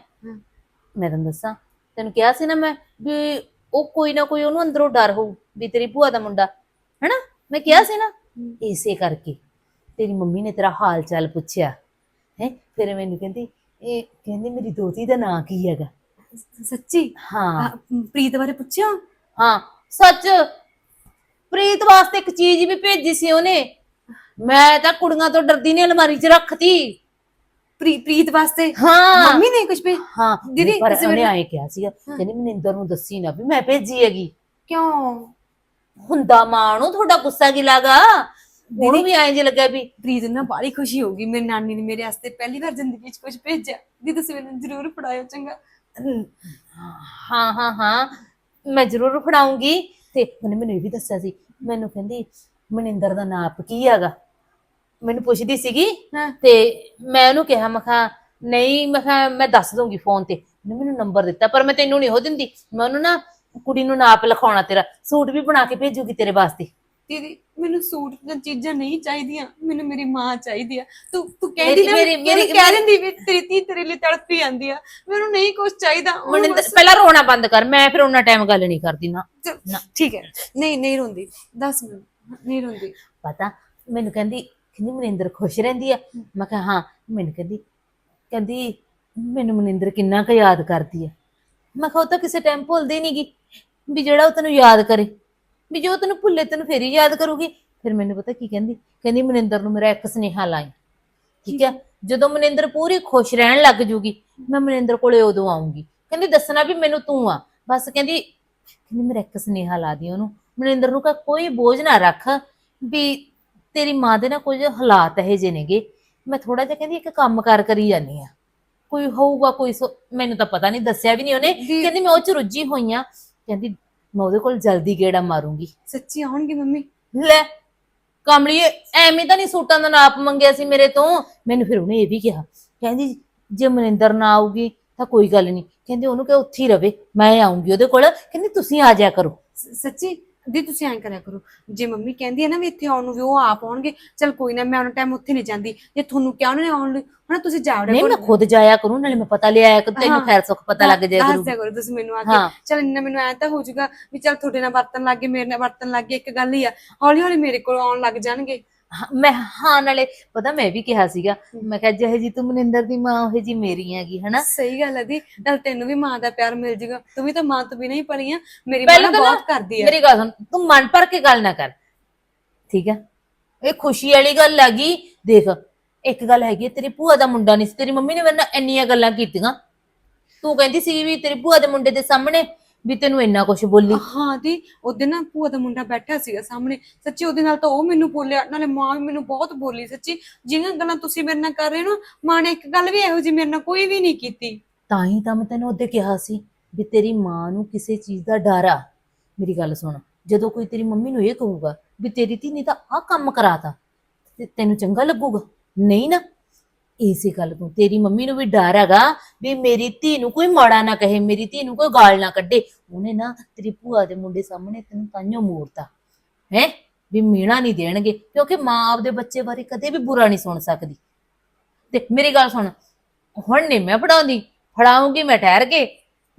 ਮੈਂ ਤੈਨੂੰ ਦੱਸਾਂ ਤੈਨੂੰ ਕਿਹਾ ਸੀ ਨਾ ਮੈਂ ਵੀ ਉਹ ਕੋਈ ਨਾ ਕੋਈ ਉਹਨੂੰ ਅੰਦਰੋਂ ਡਰ ਹੋਊ ਵੀ ਤੇਰੀ ਭੂਆ ਦਾ ਮੁੰਡਾ। ਹੈਨਾ? ਮੈਂ ਕਿਹਾ ਸੀ ਨਾ ਇਸੇ ਕਰਕੇ। ਤੇਰੀ ਮੰਮੀ ਨੇ ਤੇਰਾ ਹਾਲ ਚਾਲ ਪੁੱਛਿਆ ਹੈ? ਫਿਰ ਮੈਨੂੰ ਕਹਿੰਦੀ ਇਹ ਕਹਿੰਦੀ ਮੇਰੀ ਦੋਤੀ ਦਾ ਨਾਂ ਕੀ ਹੈਗਾ? ਸੱਚੀ? ਹਾਂ। ਪ੍ਰੀਤ ਬਾਰੇ ਪੁੱਛਿਆ? ਹਾਂ ਸੱਚ। ਪ੍ਰੀਤ ਵਾਸਤੇ ਇੱਕ ਚੀਜ਼ ਵੀ ਭੇਜੀ ਸੀ ਉਹਨੇ। ਮੈਂ ਤਾਂ ਕੁੜੀਆਂ ਤੋਂ ਡਰਦੀ ਨੇ ਅਲਮਾਰੀ 'ਚ ਰੱਖਤੀ। ਪ੍ਰੀ- ਪ੍ਰੀਤ ਵਾਸਤੇ? ਹਾਂ। ਮੰਮੀ ਨੇ ਕੁਝ ਭੇ ਹਾਂ ਦੀਦੀ, ਪਰ ਉਹਨੇ ਆਏ ਕਿਹਾ ਸੀਗਾ ਕਹਿੰਦੀ ਮਨਿੰਦਰ ਨੂੰ ਦੱਸੀ ਨਾ ਵੀ ਮੈਂ ਭੇਜੀ ਹੈਗੀ। ਕਿਉਂ? ਹੁੰਦਾ ਮਾਂ ਨੂੰ ਤੁਹਾਡਾ ਗੁੱਸਾ ਕੀ ਲੱਗਾ ਉਹਨੂੰ ਵੀ ਐਂ ਜੇ ਲੱਗਿਆ ਵੀ ਪ੍ਰੀਤ ਨੂੰ ਨਾ ਬਾਹਲੀ ਖੁਸ਼ੀ ਹੋਊਗੀ ਮੇਰੀ ਨਾਨੀ ਨੇ ਮੇਰੇ ਵਾਸਤੇ ਪਹਿਲੀ ਵਾਰ ਜ਼ਿੰਦਗੀ ਵਿੱਚ ਕੁਝ ਭੇਜਿਆ। ਦੀ ਤੁਸੀਂ ਮੈਨੂੰ ਜ਼ਰੂਰ ਫੜਾਇਓ ਚੰਗਾ। ਹਾਂ ਹਾਂ ਹਾਂ ਮੈਂ ਜ਼ਰੂਰ ਫੜਾਉਂਗੀ। ਤੇ ਉਹਨੇ ਮੈਨੂੰ ਇਹ ਵੀ ਦੱਸਿਆ ਸੀ ਮੈਨੂੰ ਕਹਿੰਦੀ ਮਨਿੰਦਰ ਦਾ ਨਾਪ ਕੀ ਹੈਗਾ? ਮੈਨੂੰ ਪੁੱਛਦੀ ਸੀਗੀ। ਤੇ ਮੈਂ ਉਹਨੂੰ ਕਿਹਾ ਮੈਂ ਕਿਹਾ ਨਹੀਂ ਮੈਂ ਕਿਹਾ ਮੈਂ ਦੱਸ ਦੂੰਗੀ ਫੋਨ ਤੇ। ਉਹਨੇ ਮੈਨੂੰ ਨੰਬਰ ਦਿੱਤਾ ਪਰ ਮੈਂ ਤੈਨੂੰ ਨਹੀਂ ਉਹ ਦਿੰਦੀ। ਮੈਂ ਉਹਨੂੰ ਨਾ ਕੁੜੀ ਨੂੰ ਨਾਪ ਲਿਖਾਉਣਾ ਤੇਰਾ ਸੂਟ ਵੀ ਬਣਾ ਕੇ ਭੇਜੂਗੀ ਤੇਰੇ ਵਾਸਤੇ। ਦੀਦੀ ਮੈਨੂੰ ਸੂਟ ਦੀਆਂ ਚੀਜ਼ਾਂ ਨਹੀਂ ਚਾਹੀਦੀਆਂ ਮੈਨੂੰ ਮੇਰੀ ਮਾਂ ਚਾਹੀਦੀ ਆ। ਤੂੰ ਤੂੰ ਕਹਿੰਦੀ ਨਾ ਮੇਰੀ- ਮੇਰੀ ਕਹਿ ਦਿੰਦੀ ਵੀ ਤੇਰੀ ਤੇਰੇ ਲਈ ਤੜਪੀ ਜਾਂਦੀ ਆ। ਮੈਨੂੰ ਨਹੀਂ ਕੁਝ ਚਾਹੀਦਾ ਮਨਿੰਦਰ ਪਹਿਲਾਂ ਰੋਣਾ ਬੰਦ ਕਰ ਮੈਂ ਫਿਰ ਉਹਨਾਂ ਟਾਈਮ ਗੱਲ ਨਹੀਂ ਕਰਦੀ ਨਾ। ਠੀਕ ਹੈ। ਨਹੀਂ ਨਹੀਂ ਰੋਂਦੀ। ਦੱਸ ਮੈਨੂੰ ਨਹੀਂ ਰੋਂਦੀ। ਪਤਾ ਮੈਨੂੰ ਕਹਿੰਦੀ ਕਹਿੰਦੀ ਮਨਿੰਦਰ ਖੁਸ਼ ਰਹਿੰਦੀ ਆ। ਮੈਂ ਕਿਹਾ ਹਾਂ ਮੈਨੂੰ ਕਹਿੰਦੀ ਕਹਿੰਦੀ ਮੈਨੂੰ ਮਨਿੰਦਰ ਕਿੰਨਾ ਕੁ ਯਾਦ ਕਰਦੀ ਆ। ਮੈਂ ਕਿਹਾ ਉਹ ਤਾਂ ਕਿਸੇ ਟਾਈਮ ਭੁੱਲਦੀ ਨੀ ਗੀ ਵੀ ਜਿਹੜਾ ਉਹ ਤੈਨੂੰ ਯਾਦ ਕਰੇ। ਵੀ ਜੋ ਤੈਨੂੰ ਭੁੱਲੇ ਤੈਨੂੰ ਫੇਰ ਹੀ ਯਾਦ ਕਰੂਗੀ। ਫਿਰ ਮੈਨੂੰ ਪਤਾ ਕੀ ਕਹਿੰਦੀ? ਕਹਿੰਦੀ ਮਨਿੰਦਰ ਨੂੰ ਮੇਰਾ ਇੱਕ ਸੁਨੇਹਾ ਲਾਈ। ਠੀਕ ਹੈ? ਜਦੋਂ ਮਨਿੰਦਰ ਪੂਰੀ ਖੁਸ਼ ਰਹਿਣ ਲੱਗ ਜੂਗੀ ਮੈਂ ਮਨਿੰਦਰ ਕੋਲੇ ਉਦੋਂ ਆਉਂਗੀ ਕਹਿੰਦੀ ਦੱਸਣਾ ਵੀ ਮੈਨੂੰ ਤੂੰ ਆ। ਬਸ ਕਹਿੰਦੀ ਕਹਿੰਦੀ ਮੇਰਾ ਇੱਕ ਸੁਨੇਹਾ ਲਾ ਦੀ ਉਹਨੂੰ। ਮਨਿੰਦਰ ਨੂੰ ਕਹ ਕੋਈ ਬੋਝ ਨਾ ਰੱਖ ਵੀ ਤੇਰੀ ਮਾਂ ਦੇ ਨਾ ਕੁਝ ਹਾਲਾਤ ਇਹੋ ਜਿਹੇ ਨੇਗੇ। ਮੈਂ ਥੋੜਾ ਜਿਹਾ ਕਹਿੰਦੀ ਇੱਕ ਕੰਮ ਕਾਰ ਕਰੀ ਜਾਨੀ ਆ ਕੋਈ ਹੋਊਗਾ ਕੋਈ ਮੈਨੂੰ ਤਾਂ ਪਤਾ ਨਹੀਂ ਦੱਸਿਆ ਵੀ ਨਹੀਂ ਉਹਨੇ। ਕਹਿੰਦੀ ਮੈਂ ਉਹ ਚ ਰੁੱਝੀ ਹੋਈ ਆ ਕਹਿੰਦੀ ਮੈਂ ਉਹਦੇ ਕੋਲ ਜਲਦੀ ਗੇੜਾ ਮਾਰੂੰਗੀ। ਸੱਚੀ ਆਉਣਗੇ ਮੰਮੀ? ਲੈ ਕਮਲੀਏ ਐਵੇਂ ਤਾਂ ਨਹੀਂ ਸੂਟਾਂ ਦਾ ਨਾਪ ਮੰਗਿਆ ਸੀ ਮੇਰੇ ਤੋਂ। ਮੈਨੂੰ ਫਿਰ ਉਹਨੇ ਇਹ ਵੀ ਕਿਹਾ ਕਹਿੰਦੀ ਜੇ ਮਨਿੰਦਰ ਨਾ ਆਊਗੀ ਤਾਂ ਕੋਈ ਗੱਲ ਨਹੀਂ ਕਹਿੰਦੀ ਉਹਨੂੰ ਕਿ ਉੱਥੇ ਹੀ ਰਵੇ ਮੈਂ ਆਉਂਗੀ ਉਹਦੇ ਕੋਲ। ਕਹਿੰਦੀ ਤੁਸੀਂ ਆ ਜਾਇਆ ਕਰੋ। ਸੱਚੀ? ਦੀ ਤੁਸੀਂ ਐਂ ਕਰਿਆ ਕਰੋ ਜੇ ਮੰਮੀ ਕਹਿੰਦੀ ਹੈ ਨਾ ਵੀ ਇੱਥੇ ਆਉਣ ਨੂੰ ਵੀ ਉਹ ਆਪ ਆਉਣਗੇ ਚਲ ਕੋਈ ਨਾ ਮੈਂ ਉਹਨਾਂ ਟਾਈਮ ਉੱਥੇ ਨਹੀਂ ਜਾਂਦੀ ਜੇ ਤੁਹਾਨੂੰ ਕਿਹਾ ਉਹਨਾਂ ਨੇ ਆਉਣ ਲਈ ਹੁਣ ਤੁਸੀਂ ਜਾਵੜੇ ਨਹੀਂ ਮੈਂ ਖੁਦ ਜਾਇਆ ਕਰੂੰ ਨਾਲੇ ਮੈਂ ਪਤਾ ਲਿਆਇਆ ਕਿ ਤੈਨੂੰ। ਖੈਰ ਸੁੱਖ ਪਤਾ ਲੱਗ ਜਾਇਆ ਦੱਸ ਕਰੂ ਦਿਆ ਕਰੋ ਤੁਸੀਂ ਮੈਨੂੰ ਆ। ਕੇ ਚਲ ਇੰਨਾ ਮੈਨੂੰ ਐ ਤਾਂ ਹੋ ਜਾਊਗਾ ਵੀ ਚਲ ਤੁਹਾਡੇ ਨਾਲ ਵਰਤਨ ਲੱਗ ਗਏ ਮੇਰੇ ਨਾਲ ਵਰਤਨ ਲੱਗ ਗਏ ਇੱਕ ਗੱਲ ਹੀ ਆ ਹੌਲੀ ਹੌਲੀ ਮੇਰੇ ਕੋਲ ਆਉਣ ਲੱਗ ਜਾਣਗੇ ਹਾਂ, ਮੈਂ ਹਾਂ ਨਾਲੇ ਪਤਾ ਮੈਂ ਵੀ ਕਿਹਾ ਸੀਗਾ ਮੈਂ ਕਿਹਾ ਜਿਹੇ ਜੀ ਤੂੰ ਮਨਿੰਦਰ ਦੀ ਮਾਂ ਉਹ ਜੀ ਮੇਰੀ ਹੈਗੀ ਹਨਾ? ਸਹੀ ਗੱਲ ਹੈ ਦੀ ਨਾਲ ਤੈਨੂੰ ਵੀ ਮਾਂ ਦਾ ਪਿਆਰ ਮਿਲ ਜਾਊਗਾ ਤੂੰ ਵੀ ਤਾਂ ਮਾਂ ਤੋਂ ਬਿਨਾਂ ਹੀ ਪਲੀ ਆ। ਮੇਰੀ ਮਾਂ ਨਾ ਨਾ ਬਹੁਤ ਕਰਦੀ ਆ। ਮੇਰੀ ਗੱਲ ਸੁਣ ਤੂੰ ਮਨ ਭਰ ਕੇ ਗੱਲ ਨਾ ਕਰ। ਠੀਕ ਹੈ? ਇਹ ਖੁਸ਼ੀ ਵਾਲੀ ਗੱਲ ਹੈਗੀ ਦੇਖ ਇੱਕ ਗੱਲ ਹੈਗੀ ਹੈ, ਤੇਰੀ ਭੂਆ ਦਾ ਮੁੰਡਾ ਨਹੀਂ ਸੀ। ਤੇਰੀ ਮੰਮੀ ਨੇ ਮੇਰੇ ਨਾਲ ਇੰਨੀਆਂ ਗੱਲਾਂ ਕੀਤੀਆਂ। ਤੂੰ ਕਹਿੰਦੀ ਸੀ ਵੀ ਤੇਰੀ ਭੂਆ ਦੇ ਮੁੰਡੇ ਦੇ ਸਾਹਮਣੇ ਵੀ ਤੈਨੂੰ ਇੰਨਾ ਕੁਝ ਬੋਲੀ। ਹਾਂ ਦੀ ਉਹਦੇ ਨਾਲ ਭੂਆ ਦਾ ਮੁੰਡਾ ਬੈਠਾ ਸੀਗਾ ਸਾਹਮਣੇ। ਸੱਚੀ ਉਹਦੇ ਨਾਲ ਤਾਂ ਉਹ ਮੈਨੂੰ ਬੋਲਿਆ ਨਾਲੇ ਮਾਂ ਵੀ ਮੈਨੂੰ ਬਹੁਤ ਬੋਲੀ ਸੱਚੀ। ਜਿਹੜੀਆਂ ਗੱਲਾਂ ਤੁਸੀਂ ਮੇਰੇ ਨਾਲ ਕਰ ਰਹੇ ਹੋ ਨਾ ਮਾਂ ਨੇ ਇੱਕ ਗੱਲ ਵੀ ਇਹੋ ਜਿਹੀ ਮੇਰੇ ਨਾਲ ਕੋਈ ਵੀ ਨਹੀਂ ਕੀਤੀ। ਤਾਂ ਹੀ ਤਾਂ ਮੈਂ ਤੈਨੂੰ ਉਹਦੇ ਕਿਹਾ ਸੀ ਵੀ ਤੇਰੀ ਮਾਂ ਨੂੰ ਕਿਸੇ ਚੀਜ਼ ਦਾ ਡਰ ਆ। ਮੇਰੀ ਗੱਲ ਸੁਣ ਜਦੋਂ ਕੋਈ ਤੇਰੀ ਮੰਮੀ ਨੂੰ ਇਹ ਕਹੂਗਾ ਵੀ ਤੇਰੀ ਧੀ ਨੇ ਤਾਂ ਆਹ ਕੰਮ ਕਰਾਤਾ ਤੇ ਤੈਨੂੰ ਚੰਗਾ ਲੱਗੂਗਾ? ਨਹੀਂ ਨਾ। ਇਸੇ ਗੱਲ ਤੋਂ। ਤੇਰੀ ਮੰਮੀ ਨੂੰ ਵੀ ਡਰ ਹੈਗਾ ਵੀ ਮੇਰੀ ਧੀ ਨੂੰ ਕੋਈ ਮਾੜਾ ਨਾ ਕਹੇ ਮੇਰੀ ਧੀ ਨੂੰ ਕੋਈ ਗਾਲ ਨਾ ਕੱਢੇ। ਉਹਨੇ ਨਾ ਤੇਰੀ ਭੂਆ ਦੇ ਮੁੰਡੇ ਸਾਹਮਣੇ ਤੈਨੂੰ ਤਾਂਿਓ ਮੋੜਤਾ ਹੈ? ਵੀ ਮੀਣਾ ਨਹੀਂ ਦੇਣਗੇ ਕਿਉਂਕਿ ਮਾਂ ਆਪਦੇ ਬੱਚੇ ਬਾਰੇ ਕਦੇ ਵੀ ਬੁਰਾ ਨਹੀਂ ਸੁਣ ਸਕਦੀ। ਤੇ ਮੇਰੀ ਗੱਲ ਸੁਣ ਹੁਣ ਨਹੀਂ ਮੈਂ ਫੜਾਉਂਦੀ ਫੜਾਉਂਗੀ ਮੈਂ ਠਹਿਰ ਕੇ।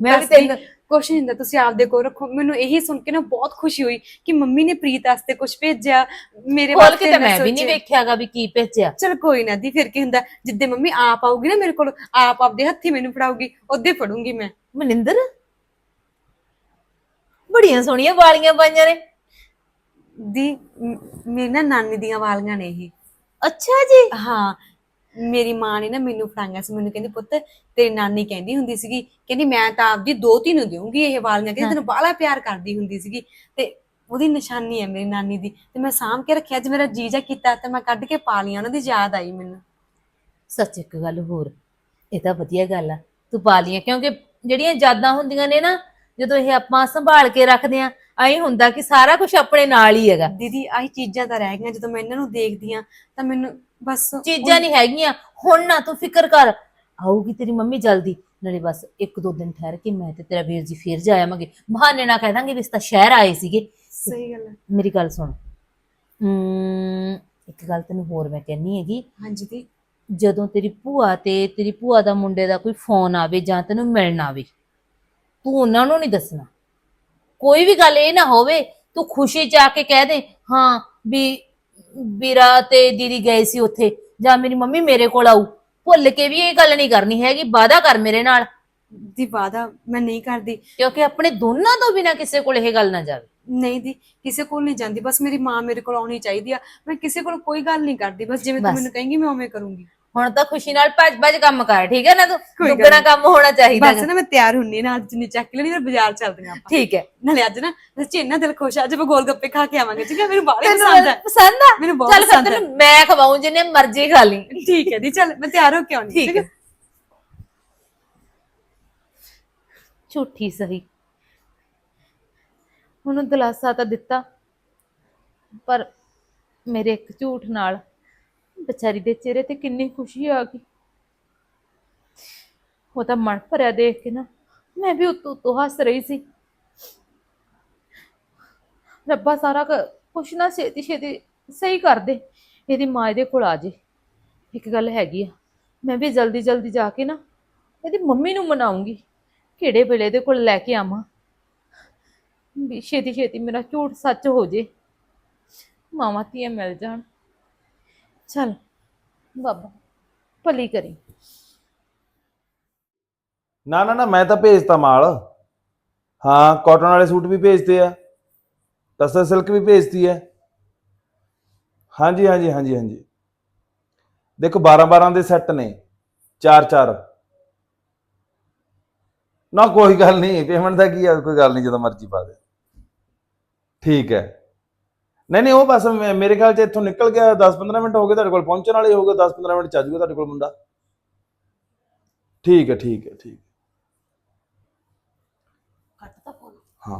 ਮੈਂ ਵੀ ਤੈਨੂੰ ਕੁਛ ਨਹੀਂ ਹੁੰਦਾ ਤੁਸੀਂ ਆਪਦੇ ਕੋਲ ਰੱਖੋ। ਮੈਨੂੰ ਇਹੀ ਸੁਣ ਕੇ ਨਾ ਬਹੁਤ ਖੁਸ਼ੀ ਹੋਈ ਕਿ ਮੰਮੀ ਨੇ ਪ੍ਰੀਤ ਵਾਸਤੇ ਕੁਝ ਭੇਜਿਆ ਮੇਰੇ ਖੋਲ ਕੇ ਤਾਂ ਮੈਂ ਵੀ ਨਹੀਂ ਵੇਖਿਆਗਾ ਵੀ ਕੀ ਭੇਜਿਆ। ਚਲ ਕੋਈ ਨਾ ਦੀ ਫਿਰ ਕੀ ਹੁੰਦਾ ਜਿੱਦੇ ਮੰਮੀ ਆਪ ਆਊਗੀ ਨਾ ਮੇਰੇ ਕੋਲ ਆਪ ਆਪਦੇ ਹੱਥੀ ਮੈਨੂੰ ਫੜਾਊਗੀ ਉਹਦੇ ਫੜੂੰਗੀ ਮੈਂ। ਮਨਿੰਦਰ? ਬੜੀਆਂ ਸੋਹਣੀਆਂ ਵਾਲੀਆਂ ਪਾਈਆਂ ਨੇ। ਦੀ ਮੇਰੀ ਨਾ ਨਾਨੀ ਦੀਆਂ ਵਾਲੀਆਂ ਨੇ ਇਹ। ਅੱਛਾ ਜੀ। ਹਾਂ ਮੇਰੀ ਮਾਂ ਨੇ ਨਾ ਮੈਨੂੰ ਫੜਾਈਆਂ ਸੀ। ਮੈਨੂੰ ਕਹਿੰਦੀ, ਪੁੱਤ, ਤੇਰੀ ਨਾਨੀ ਕਹਿੰਦੀ ਹੁੰਦੀ ਸੀਗੀ, ਕਹਿੰਦੀ ਮੈਂ ਤਾਂ ਆਪਦੀ ਦੋਤੀ ਨੂੰ ਦੇਵਾਂਗੀ ਇਹ ਵਾਲੀਆਂ, ਕਹਿੰਦੀ ਤੈਨੂੰ ਬਾਹਲਾ ਪਿਆਰ ਕਰਦੀ ਹੁੰਦੀ ਸੀਗੀ। ਤੇ ਉਹਦੀ ਨਿਸ਼ਾਨੀ ਹੈ ਮੇਰੀ ਨਾਨੀ ਦੀ। ਤੇ ਮੈਂ ਸਾਂਭ ਕੇ ਰੱਖਿਆ, ਅੱਜ ਮੇਰਾ ਜੀਜਾ ਕੀਤਾ, ਤੇ ਮੈਂ ਕੱਢ ਕੇ ਪਾ ਲਈਆਂ, ਉਹਨਾਂ ਦੀ ਯਾਦ ਆਈ ਮੈਨੂੰ। ਸੱਚ ਇੱਕ ਗੱਲ ਹੋਰ, ਇਹ ਤਾਂ ਵਧੀਆ ਗੱਲ ਆ। ਤੂੰ ਪਾ ਲੀਆਂ ਕਿਉਂਕਿ ਜਿਹੜੀਆਂ ਯਾਦਾਂ ਹੁੰਦੀਆਂ ਨੇ ਨਾ ਜਦੋਂ ਇਹ ਆਪਾਂ ਸੰਭਾਲ ਕੇ ਰੱਖਦੇ ਆ ਐਂ ਹੁੰਦਾ ਕਿ ਸਾਰਾ ਕੁਝ ਆਪਣੇ ਨਾਲ ਹੀ ਹੈਗਾ। ਦੀਦੀ ਆਹੀ ਚੀਜ਼ਾਂ ਤਾਂ ਰਹਿ ਗਈਆਂ ਜਦੋਂ ਮੈਂ ਇਹਨਾਂ ਨੂੰ ਦੇਖਦੀ ਆ ਤਾਂ ਮੈਨੂੰ ਬਸ ਚੀਜ਼ਾਂ ਨਹੀਂ ਹੈਗੀਆਂ। ਹੁਣ ਨਾ ਤੂੰ ਫਿਕਰ ਕਰ ਆਊਗੀ ਤੇਰੀ ਮੰਮੀ ਜਲਦੀ। ਨਾਲੇ ਬਸ ਇੱਕ ਦੋ ਦਿਨ ਠਹਿਰ ਕੇ ਮੈਂ ਤੇ ਤੇਰਾ ਵੀਰ ਜੀ ਫੇਰ ਜਾ ਆਵਾਂਗੇ। ਬਹਾਨੇ ਨਾਲ ਕਹਿ ਦਾਂਗੇ ਵੀ ਅਸੀਂ ਤਾਂ ਸ਼ਹਿਰ ਆਏ ਸੀਗੇ। ਸਹੀ ਗੱਲ ਹੈ। ਮੇਰੀ ਗੱਲ ਸੁਣ। ਅਮ ਇੱਕ ਗੱਲ ਤੈਨੂੰ ਹੋਰ ਮੈਂ ਕਹਿਣੀ ਹੈਗੀ। ਹਾਂਜੀ ਦੀ ਜਦੋਂ ਤੇਰੀ ਭੂਆ ਤੇ ਤੇਰੀ ਭੂਆ ਦਾ ਮੁੰਡੇ ਦਾ ਕੋਈ ਫੋਨ ਆਵੇ ਜਾਂ ਤੈਨੂੰ ਮਿਲਣ ਆਵੇ ਤੂੰ ਉਹਨਾਂ ਨੂੰ ਨਹੀਂ ਦੱਸਣਾ। ਕੋਈ ਵੀ ਗੱਲ ਇਹ ਨਾ ਹੋਵੇ ਤੂੰ ਖੁਸ਼ੀ ਚ ਆ ਕੇ ਕਹਿ ਦੇ ਹਾਂ ਵੀ ਵੀਰਾ ਤੇ ਦੀਦੀ ਗਏ ਸੀ ਉੱਥੇ ਜਾਂ ਮੇਰੀ ਮੰਮੀ ਮੇਰੇ ਕੋਲ ਆਊ। ਭੁੱਲ ਕੇ ਵੀ ਇਹ ਗੱਲ ਨਹੀਂ ਕਰਨੀ ਹੈਗੀ ਵਾਦਾ ਕਰ ਮੇਰੇ ਨਾਲ। ਦੀ ਵਾਦਾ ਮੈਂ ਨਹੀਂ ਕਰਦੀ। ਕਿਉਂਕਿ ਆਪਣੇ ਦੋਨਾਂ ਤੋਂ ਬਿਨਾ ਕਿਸੇ ਕੋਲ ਇਹ ਗੱਲ ਨਾ ਜਾਵੇ। ਨਹੀਂ ਦੀ ਕਿਸੇ ਕੋਲ ਨਹੀਂ ਜਾਂਦੀ। ਬਸ ਮੇਰੀ ਮਾਂ ਮੇਰੇ ਕੋਲ ਆਉਣੀ ਚਾਹੀਦੀ ਆ। ਮੈਂ ਕਿਸੇ ਕੋਲ ਕੋਈ ਗੱਲ ਨਹੀਂ ਕਰਦੀ। ਬਸ ਜਿਵੇਂ ਤੂੰ ਬਸ। ਮੈਨੂੰ ਕਹੇਂਗੀ ਮੈਂ ਉਵੇਂ ਕਰੂੰਗੀ। ਹੁਣ ਤਾਂ ਖੁਸ਼ੀ ਨਾਲ ਭੱਜ ਭੱਜ ਕੰਮ ਕਰ ਠੀਕ ਹੈ ਨਾ ਤੂੰ? ਕੋਈ ਗੱਲ ਦੁੱਗਣਾ। ਕੰਮ ਹੋਣਾ ਚਾਹੀਦਾ ਬਸ ਨਾ ਮੈਂ ਤਿਆਰ ਹੁੰਨੀ ਨਾ ਅੱਜ ਜਿੰਨੀ ਚੱਕ ਲੈਣੀ ਫਿਰ ਬਾਜ਼ਾਰ ਚੱਲਦੇ ਆਂ ਆਪਾਂ। ਠੀਕ ਹੈ। ਨਾਲੇ ਅੱਜ ਨਾ ਸੱਚੀ ਇੰਨਾ ਦਿਲ ਖੁਸ਼ ਆ ਅੱਜ ਆਪਾਂ ਗੋਲ ਗੱਪੇ ਖਾ ਕੇ ਆਵਾਂਗੇ ਠੀਕ ਹੈ? ਮੈਨੂੰ ਬਾਹਲੇ ਤੈਨੂੰ ਪਸੰਦ ਹੈ ਪਸੰਦ ਆ? ਮੈਨੂੰ ਬਹੁਤ ਚੱਲ ਫਿਰ ਪਸੰਦ ਹੈ ਤੈਨੂੰ ਮੈਂ ਖਵਾਉਂ ਜਿੰਨੇ ਮਰਜ਼ੀ ਖਾ ਲਈ। ਠੀਕ ਹੈ ਦੀ ਚੱਲ ਮੈਂ ਤਿਆਰ ਹੋ ਕੇ ਆਉਣੀ ਠੀਕ ਹੈ। ਝੂਠੀ ਸਹੀ। ਉਹਨੂੰ ਦਿਲਾਸਾ ਤਾਂ ਦਿੱਤਾ ਪਰ ਮੇਰੇ ਇੱਕ ਝੂਠ ਨਾਲ ਵਿਚਾਰੀ ਦੇ ਚਿਹਰੇ ਤੇ ਕਿੰਨੀ ਖੁਸ਼ੀ ਆ ਗਈ। ਉਹ ਤਾਂ ਮਨ ਭਰਿਆ ਦੇਖ ਕੇ ਨਾ, ਮੈਂ ਵੀ ਉਤੋਂ ਉੱਤੋਂ ਹੱਸ ਰਹੀ ਸੀ। ਰੱਬਾ ਸਾਰਾ ਕ- ਕੁਛ ਨਾ ਛੇਤੀ ਛੇਤੀ ਸਹੀ ਕਰ ਦੇ, ਇਹਦੀ ਮਾਂ ਇਹਦੇ ਕੋਲ ਆ ਜੇ। ਇੱਕ ਗੱਲ ਹੈਗੀ ਆ, ਮੈਂ ਵੀ ਜਲਦੀ ਜਲਦੀ ਜਾ ਕੇ ਨਾ ਇਹਦੀ ਮੰਮੀ ਨੂੰ ਮਨਾਉਂਗੀ, ਕਿਹੜੇ ਵੇਲੇ ਇਹਦੇ ਕੋਲ ਲੈ ਕੇ ਆਵਾਂ। ਵੀ ਛੇਤੀ ਛੇਤੀ ਮੇਰਾ ਝੂਠ ਸੱਚ ਹੋ ਜੇ। ਮਾਵਾਂ ਧੀਆਂ ਮਿਲ ਜਾਣ। ਚੱਲ ਬਾਬਾ, ਭਲੀ ਕਰੀ। ਨਾ ਨਾ ਨਾ, ਮੈਂ ਤਾਂ ਭੇਜਤਾ ਮਾਲ। ਹਾਂ ਕਾਟਨ ਵਾਲੇ ਸੂਟ ਵੀ ਭੇਜਦੇ ਆ। ਤਸਰ ਸਿਲਕ ਵੀ ਭੇਜਤੀ ਹੈ ਹਾਂਜੀ ਹਾਂਜੀ ਹਾਂਜੀ ਹਾਂਜੀ। ਦੇਖੋ 12 12 ਦੇ ਸੈੱਟ ਨੇ 4 4 ਨਾ, ਕੋਈ ਗੱਲ ਨਹੀਂ ਪੇਮੈਂਟ ਦਾ ਕੀ ਆ, ਕੋਈ ਗੱਲ ਨਹੀਂ, ਜਦੋਂ ਮਰਜ਼ੀ ਪਾ ਦੇ। ਠੀਕ ਹੈ। ਨਹੀਂ ਨਹੀਂ ਉਹ ਬਸ ਮੇ- ਮੇਰੇ ਖਿਆਲ ਚ ਇੱਥੋਂ ਨਿਕਲ ਗਿਆ 10 15 ਮਿੰਟ ਹੋ ਗਏ ਤੁਹਾਡੇ ਕੋਲ ਪਹੁੰਚਣ ਵਾਲੇ ਹੋਗੇ 10 15 ਮਿੰਟ ਚ ਆ ਜਾਊਗਾ ਤੁਹਾਡੇ ਕੋਲ ਮੁੰਡਾ। ਠੀਕ ਹੈ ਠੀਕ ਹੈ ਠੀਕ ਕੱਟ ਤਾਂ ਫੋਨ ਹਾਂ।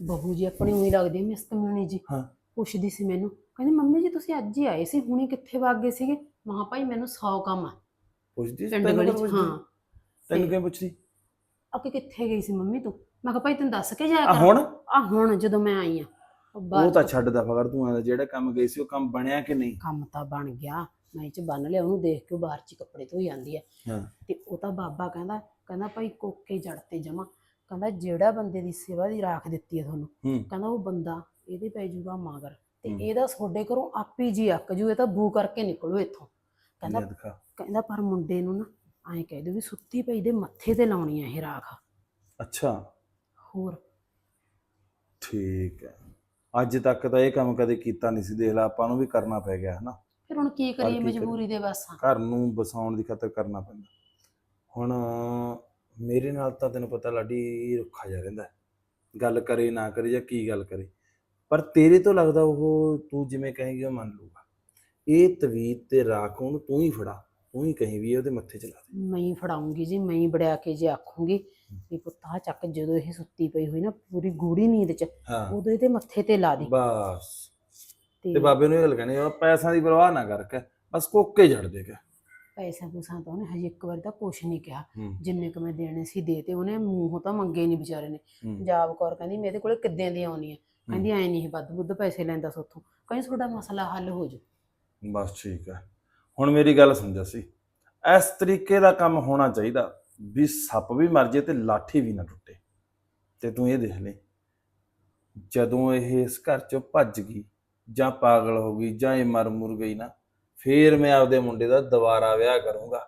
ਬਹੂ ਜੀ ਆਪਣੀ ਉਹੀ ਲੱਗਦੀ ਮਿਸ ਕਮਿਊਨੀ ਜੀ। ਹਾਂ। ਪੁੱਛਦੀ ਸੀ ਮੈਨੂੰ ਕਹਿੰਦੀ ਮੰਮੀ ਜੀ ਤੁਸੀਂ ਅੱਜ ਹੀ ਆਏ ਸੀ ਹੁਣੇ ਕਿੱਥੇ ਵਗ ਗਏ ਸੀਗੇ? ਮਹਾ ਭਾਈ ਮੈਨੂੰ 100 ਕੰਮ ਆ। ਪੁੱਛਦੀ ਸੀ ਪਿੰਡ ਤੈਨੂੰ ਗਲੀ ਕਿਉਂ ਚ ਪੁੱਛਦੀ? ਹਾਂ। ਤੈਨੂੰ ਕਿਉਂ ਪੁੱਛਦੀ? ਅੱਗੇ ਕਿੱਥੇ ਗਈ ਸੀ ਮੰਮੀ ਤੂੰ? ਮੈਂ ਕਿਹਾ ਭਾਈ ਤੈਨੂੰ ਦੱਸ ਕੇ ਜਾਇਆ ਆ ਕਰ। ਹੁਣ? ਆ ਹੁਣ ਜਦੋਂ ਮੈਂ ਆਈ ਆ। ਉਹ ਤਾਂ ਛੱਡ ਦਾ ਫਕਰ ਤੂੰ ਆਂਦਾ ਜਿਹੜਾ ਕੰਮ ਗਈ ਸੀ ਉਹ ਕੰਮ ਬਣਿਆ ਕਿ ਨਹੀਂ? ਕੰਮ ਤਾਂ ਬਣ ਗਿਆ। ਮੈਂ ਇਹ ਚ ਬੰਨ ਲਿਆ ਉਹਨੂੰ ਦੇਖ ਕੇ ਉਹ ਬਾਹਰ ਚ ਹੀ ਕੱਪੜੇ ਧੋਈ ਜਾਂਦੀ ਆ। ਹਾਂ। ਤੇ ਉਹ ਤਾਂ ਬਾਬਾ ਕਹਿੰਦਾ ਕਹਿੰਦਾ ਭਾਈ ਕੋਕੇ ਜੜ ਤੇ ਜਮਾ। ਕਹਿੰਦਾ ਜਿਹੜਾ ਬੰਦੇ ਦੀ ਸੇਵਾ ਦੀ ਰਾਖ ਦਿੱਤੀ ਹੈ ਤੁਹਾਨੂੰ ਹੂੰ। ਕਹਿੰਦਾ ਉਹ ਬੰਦਾ ਇਹਦੇ ਪੈ ਜੂਗਾ ਮਾਗਰ। ਤੇ ਹੂੰ। ਇਹਦਾ ਤੁਹਾਡੇ ਘਰੋਂ ਆਪੀ ਜੀ ਅੱਕ ਜੂ ਇਹ ਤਾਂ ਬੂ ਕਰਕੇ ਨਿਕਲੋ ਇੱਥੋਂ। ਕਹਿੰਦਾ ਦਿਖਾ। ਕਹਿੰਦਾ ਪਰ ਮੁੰਡੇ ਨੂੰ ਨਾ ਐਂ ਕਹਿ ਦਿਓ ਵੀ ਸੁੱਤੀ ਪਈ ਦੇ ਮੱਥੇ ਤੇ ਲਾਉਣੀ ਆ ਇਹ ਰਾਖ। ਅੱਛਾ। ਹੋਰ। ਠੀਕ ਹੈ। ਅੱਜ ਤੱਕ ਤਾਂ ਇਹ ਕੰਮ ਕਦੇ ਕੀਤਾ ਨਹੀਂ ਸੀ ਦੇਖ ਲੈ ਆਪਾਂ ਨੂੰ ਵੀ ਕਰਨਾ ਪੈ ਗਿਆ ਹੈ ਨਾ ਫਿਰ ਹੁਣ ਕੀ ਪਰ ਕਰੀਏ ਮਜਬੂਰੀ ਦੇ ਵਾਸਾਂ ਘਰ ਨੂੰ ਬਸਾਉਣ ਦੀ ਖਾਤਰ ਕਰਨਾ ਪੈਂਦਾ। ਹੁਣ ਮੇਰੇ ਨਾਲ ਤਾਂ ਤੈਨੂੰ ਪਤਾ ਲਾਡੀ ਰੁੱਖਾ ਜਾ ਰਹਿੰਦਾ। ਹੈ। ਗੱਲ ਕਰੇ ਨਾ ਕਰੇ ਜਾਂ ਕੀ ਗੱਲ ਕਰੇ। ਪਰ ਤੇਰੇ ਤੋਂ ਲੱਗਦਾ ਉਹ ਤੂੰ ਜਿਵੇਂ ਕਹੇਂਗੀ ਉਹ ਮੰਨ ਲੂਗਾ ਇਹ ਤਵੀਤ ਤੇ ਰਾਖ ਉਹਨੂੰ ਤੂੰ ਹੀ ਫੜਾ। ਤੂੰ ਹੀ ਕਹੀਂ ਵੀ ਉਹਦੇ ਮੱਥੇ 'ਚ ਲਾ ਦੇ। ਮੈਂ ਹੀ ਫੜਾਉਂਗੀ ਜੀ ਮੈਂ ਹੀ ਬੜਿਆ ਕੇ ਜੇ ਆਖੂੰਗੀ ਵੀ ਪੁੱਤਾ ਚੱਕ ਜਦੋਂ ਇਹ ਸੁੱਤੀ ਪਈ ਹੋਈ ਨਾ ਪੂਰੀ ਗੂੜੀ ਨੀਂਦ ਚ ਹਾਂ। ਉਦੋਂ ਇਹਦੇ ਮੱਥੇ ਤੇ ਲਾ ਦੀ। ਬਸ। ਤੇ ਤੇ ਬਾਬੇ ਨੂੰ ਇਹ ਗੱਲ ਕਹਿਣੀ ਆ ਪੈਸਿਆਂ ਦੀ ਪਰਵਾਹ ਨਾ ਕਰਕੇ ਬਸ ਕੋਕੇ ਜੜ ਦੇਗਾ ਪੈਸਾ ਪੂਸਾ ਤਾਂ ਉਹਨੇ ਹਜੇ ਇੱਕ ਵਾਰ ਤਾਂ ਕੁਛ ਨਹੀਂ ਕਿਹਾ। ਹੂੰ। ਜਿੰਨੇ ਕੁ ਮੈਂ ਦੇਣੇ ਸੀ ਦੇ ਤੇ ਉਹਨੇ ਮੂੰਹੋਂ ਤਾਂ ਮੰਗੇ ਨਹੀਂ ਵਿਚਾਰੇ ਨੇ। ਹੂੰ। ਪੰਜਾਬ ਕੌਰ ਕਹਿੰਦੀ ਮੇਰੇ ਕੋਲੇ ਕਿੱਦਾਂ ਦੀ ਆਉਣੀ ਆ ਕਹਿੰਦੀ ਐ ਨਹੀਂ ਵੱਧ ਬੁੱਧ ਪੈਸੇ ਲੈਂਦਾ ਸੋਥੋਂ। ਕਹਿੰਦੀ ਤੁਹਾਡਾ ਮਸਲਾ ਹੱਲ ਹੋ ਜੂ ਬਸ ਠੀਕ ਹੈ ਹੁਣ ਮੇਰੀ ਗੱਲ ਸਮਝਾ ਸੀ। ਇਸ ਤਰੀਕੇ ਦਾ ਕੰਮ ਹੋਣਾ ਚਾਹੀਦਾ ਵੀ ਸੱਪ ਵੀ ਮਰ ਜੇ ਤੇ ਲਾਠੀ ਵੀ ਨਾ ਟੁੱਟੇ। ਤੇ ਤੂੰ ਇਹ ਦੇਖ ਲੈ ਜਦੋਂ ਇਹ ਇਸ ਘਰ ਚੋਂ ਭੱਜ ਗਈ ਜਾਂ ਪਾਗਲ ਹੋ ਗਈ ਜਾਂ ਇਹ ਮਰ ਮੁਰ ਗਈ ਨਾ ਫੇਰ ਮੈਂ ਆਪਦੇ ਮੁੰਡੇ ਦਾ ਦੁਬਾਰਾ ਵਿਆਹ ਕਰੂੰਗਾ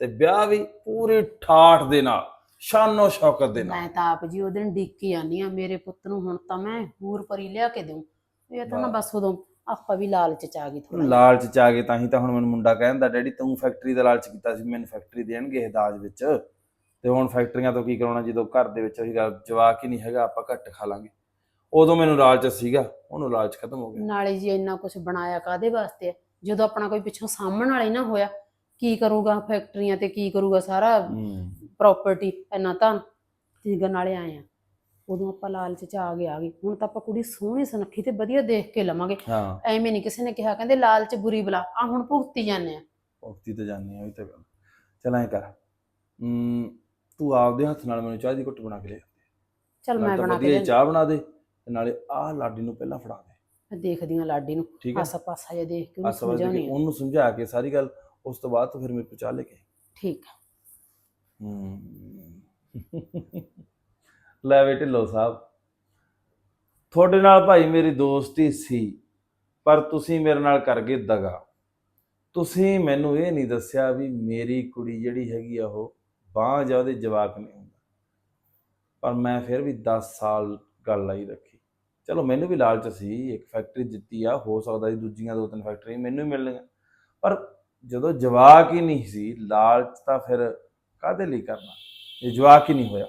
ਤੇ ਵਿਆਹ ਵੀ ਪੂਰੀ ਠਾਠ ਦੇ ਨਾਲ ਸ਼ਾਨੋ ਸ਼ੌਕਤ ਦੇ ਨਾਲ। ਮੈਂ ਤਾਂ ਆਪ ਜੀ ਉਹ ਦਿਨ ਡਿੱਕੀ ਜਾਂਦੀ ਆ ਮੇਰੇ ਪੁੱਤ ਨੂੰ ਹੁਣ ਤਾਂ ਮੈਂ ਹੂਰ ਪਰੀ ਲਿਆ ਕੇ ਦੇਉ ਇਹ ਤਾਂ ਨਾ। ਬਸ ਉਦੋਂ ਆਪਾਂ ਵੀ ਲਾਲਚ ਚ ਆ ਗਈ ਥੋੜਾ ਲਾਲਚ ਚ ਆ ਗਏ ਤਾਂ ਹੀ ਤਾਂ ਹੁਣ ਮੈਨੂੰ ਮੁੰਡਾ ਕਹਿੰਦਾ ਡੈਡੀ ਤੂੰ ਫੈਕਟਰੀ ਦਾ ਲਾਲਚ ਕੀਤਾ ਸੀ ਮੈਨੂੰ ਫੈਕਟਰੀ ਦੇਣਗੇ ਇਹ ਦਾਜ ਵਿੱਚ। ਤੇ ਹੁਣ ਫੈਕਟਰੀਆਂ ਤੋਂ ਕੀ ਕਰਾਉਣਾ ਜਦੋਂ ਘਰ ਦੇ ਵਿੱਚ ਗੱਲ ਜਵਾਕ ਹੀ ਨਹੀਂ ਹੈਗਾ ਆਪਾਂ ਘੱਟ ਖਾ ਲਾਂਗੇ। ਉਦੋਂ ਮੈਨੂੰ ਲਾਲਚ ਸੀਗਾ ਉਹਨੂੰ ਲਾਲਚ ਖਤਮ ਹੋ ਗਿਆ। ਨਾਲੇ ਜੀ ਇੰਨਾ ਕੁਝ ਬਣਾਇਆ ਕਾਦੇ ਵਾਸਤੇ ਆ? ਜਦੋਂ ਆਪਣਾ ਕੋਈ ਪਿੱਛੋਂ ਸਾਹਮਣ ਵਾਲਾ ਹੀ ਨਾ ਹੋਇਆ ਕੀ ਕਰੂਗਾ ਫੈਕਟਰੀਆਂ ਤੇ ਕੀ ਕਰੂਗਾ ਸਾਰਾ ਹੂੰ। ਪ੍ਰਾਪਰਟੀ ਇੰਨਾ ਤਾਂ ਠੀਕ ਨਾਲੇ ਆਏ ਆ। ਉਦੋਂ ਆਪਾਂ ਲਾਲਚ ਚ ਆ ਗਏ ਆ ਗਏ। ਹੁਣ ਤਾਂ ਆਪਾਂ ਕੁੜੀ ਸੋਹਣੀ ਸੁਨੱਖੀ ਤੇ ਵਧੀਆ ਦੇਖ ਕੇ ਲਵਾਂਗੇ। ਹਾਂ। ਐਵੇਂ ਨਹੀਂ ਕਿਸੇ ਨੇ ਕਿਹਾ ਕਹਿੰਦੇ ਲਾਲਚ ਬੁਰੀ ਬਲਾ। ਆ ਹੁਣ ਭੁਗਤੀ ਜਾਂਦੇ ਆ। ਭਗਤੀ ਤੇ ਜਾਣੀ ਆ ਉਹ ਤਾਂ ਗੱਲ। ਚਲ ਐ ਕਰ। ਹੂੰ ਤੂੰ ਆਪਦੇ ਹੱਥ ਨਾਲ ਮੈਨੂੰ ਚਾਹ ਦੀ ਘੁੱਟ ਬਣਾ ਕੇ ਲੈ ਚਲ ਮੈਂ ਬਣਾ ਕੇ ਵਧੀਆ। ਚਾਹ ਬਣਾ ਦੇ ਤੇ ਨਾਲੇ ਆਹ ਲਾਡੀ ਨੂੰ ਪਹਿਲਾਂ ਫੜਾ ਦੇ। ਮੈਂ ਦੇਖਦੀ ਆ ਲਾਡੀ ਨੂੰ। ਹੈ। ਆਸਾ ਪਾਸਾ ਜਿਹਾ ਦੇਖ ਕੇ ਉਹਨੂੰ ਸਮਝਾਉਣੀ ਆ ਉਹਨੂੰ ਸਮਝਾ ਕੇ ਸਾਰੀ ਗੱਲ ਉਸ ਤੋਂ ਬਾਅਦ ਤੂੰ ਫਿਰ ਮੇਰੇ ਕੋਲ ਚਾਹ ਲੈ ਕੇ। ਠੀਕ ਹਮ। ਲੈ ਵੇ ਢਿੱਲੋਂ ਸਾਹਿਬ, ਤੁਹਾਡੇ ਨਾਲ ਭਾਈ ਮੇਰੀ ਦੋਸਤੀ ਸੀ, ਪਰ ਤੁਸੀਂ ਮੇਰੇ ਨਾਲ ਕਰ ਗਏ ਦਗਾ। ਤੁਸੀਂ ਮੈਨੂੰ ਇਹ ਨਹੀਂ ਦੱਸਿਆ ਵੀ ਮੇਰੀ ਕੁੜੀ ਜਿਹੜੀ ਹੈਗੀ ਆ ਉਹ ਬਾਂਹ ਜਾਂ ਉਹਦੇ ਜਵਾਕ ਨਹੀਂ ਹੁੰਦਾ। ਪਰ ਮੈਂ ਫਿਰ ਵੀ 10 ਸਾਲ ਗੱਲ ਲਾਈ ਰੱਖੀ। ਚਲੋ ਮੈਨੂੰ ਵੀ ਲਾਲਚ ਸੀ, ਇੱਕ ਫੈਕਟਰੀ ਜਿੱਤੀ ਆ, ਹੋ ਸਕਦਾ ਸੀ ਦੂਜੀਆਂ ਦੋ ਤਿੰਨ ਫੈਕਟਰੀ ਮੈਨੂੰ ਵੀ ਮਿਲਣਗੀਆਂ ਪਰ ਜਦੋਂ ਜਵਾਕ ਹੀ ਨਹੀਂ ਸੀ, ਲਾਲਚ ਤਾਂ ਫਿਰ ਕਾਹਦੇ ਲਈ ਕਰਨਾ? ਇਹ ਜਵਾਕ ਹੀ ਨਹੀਂ ਹੋਇਆ।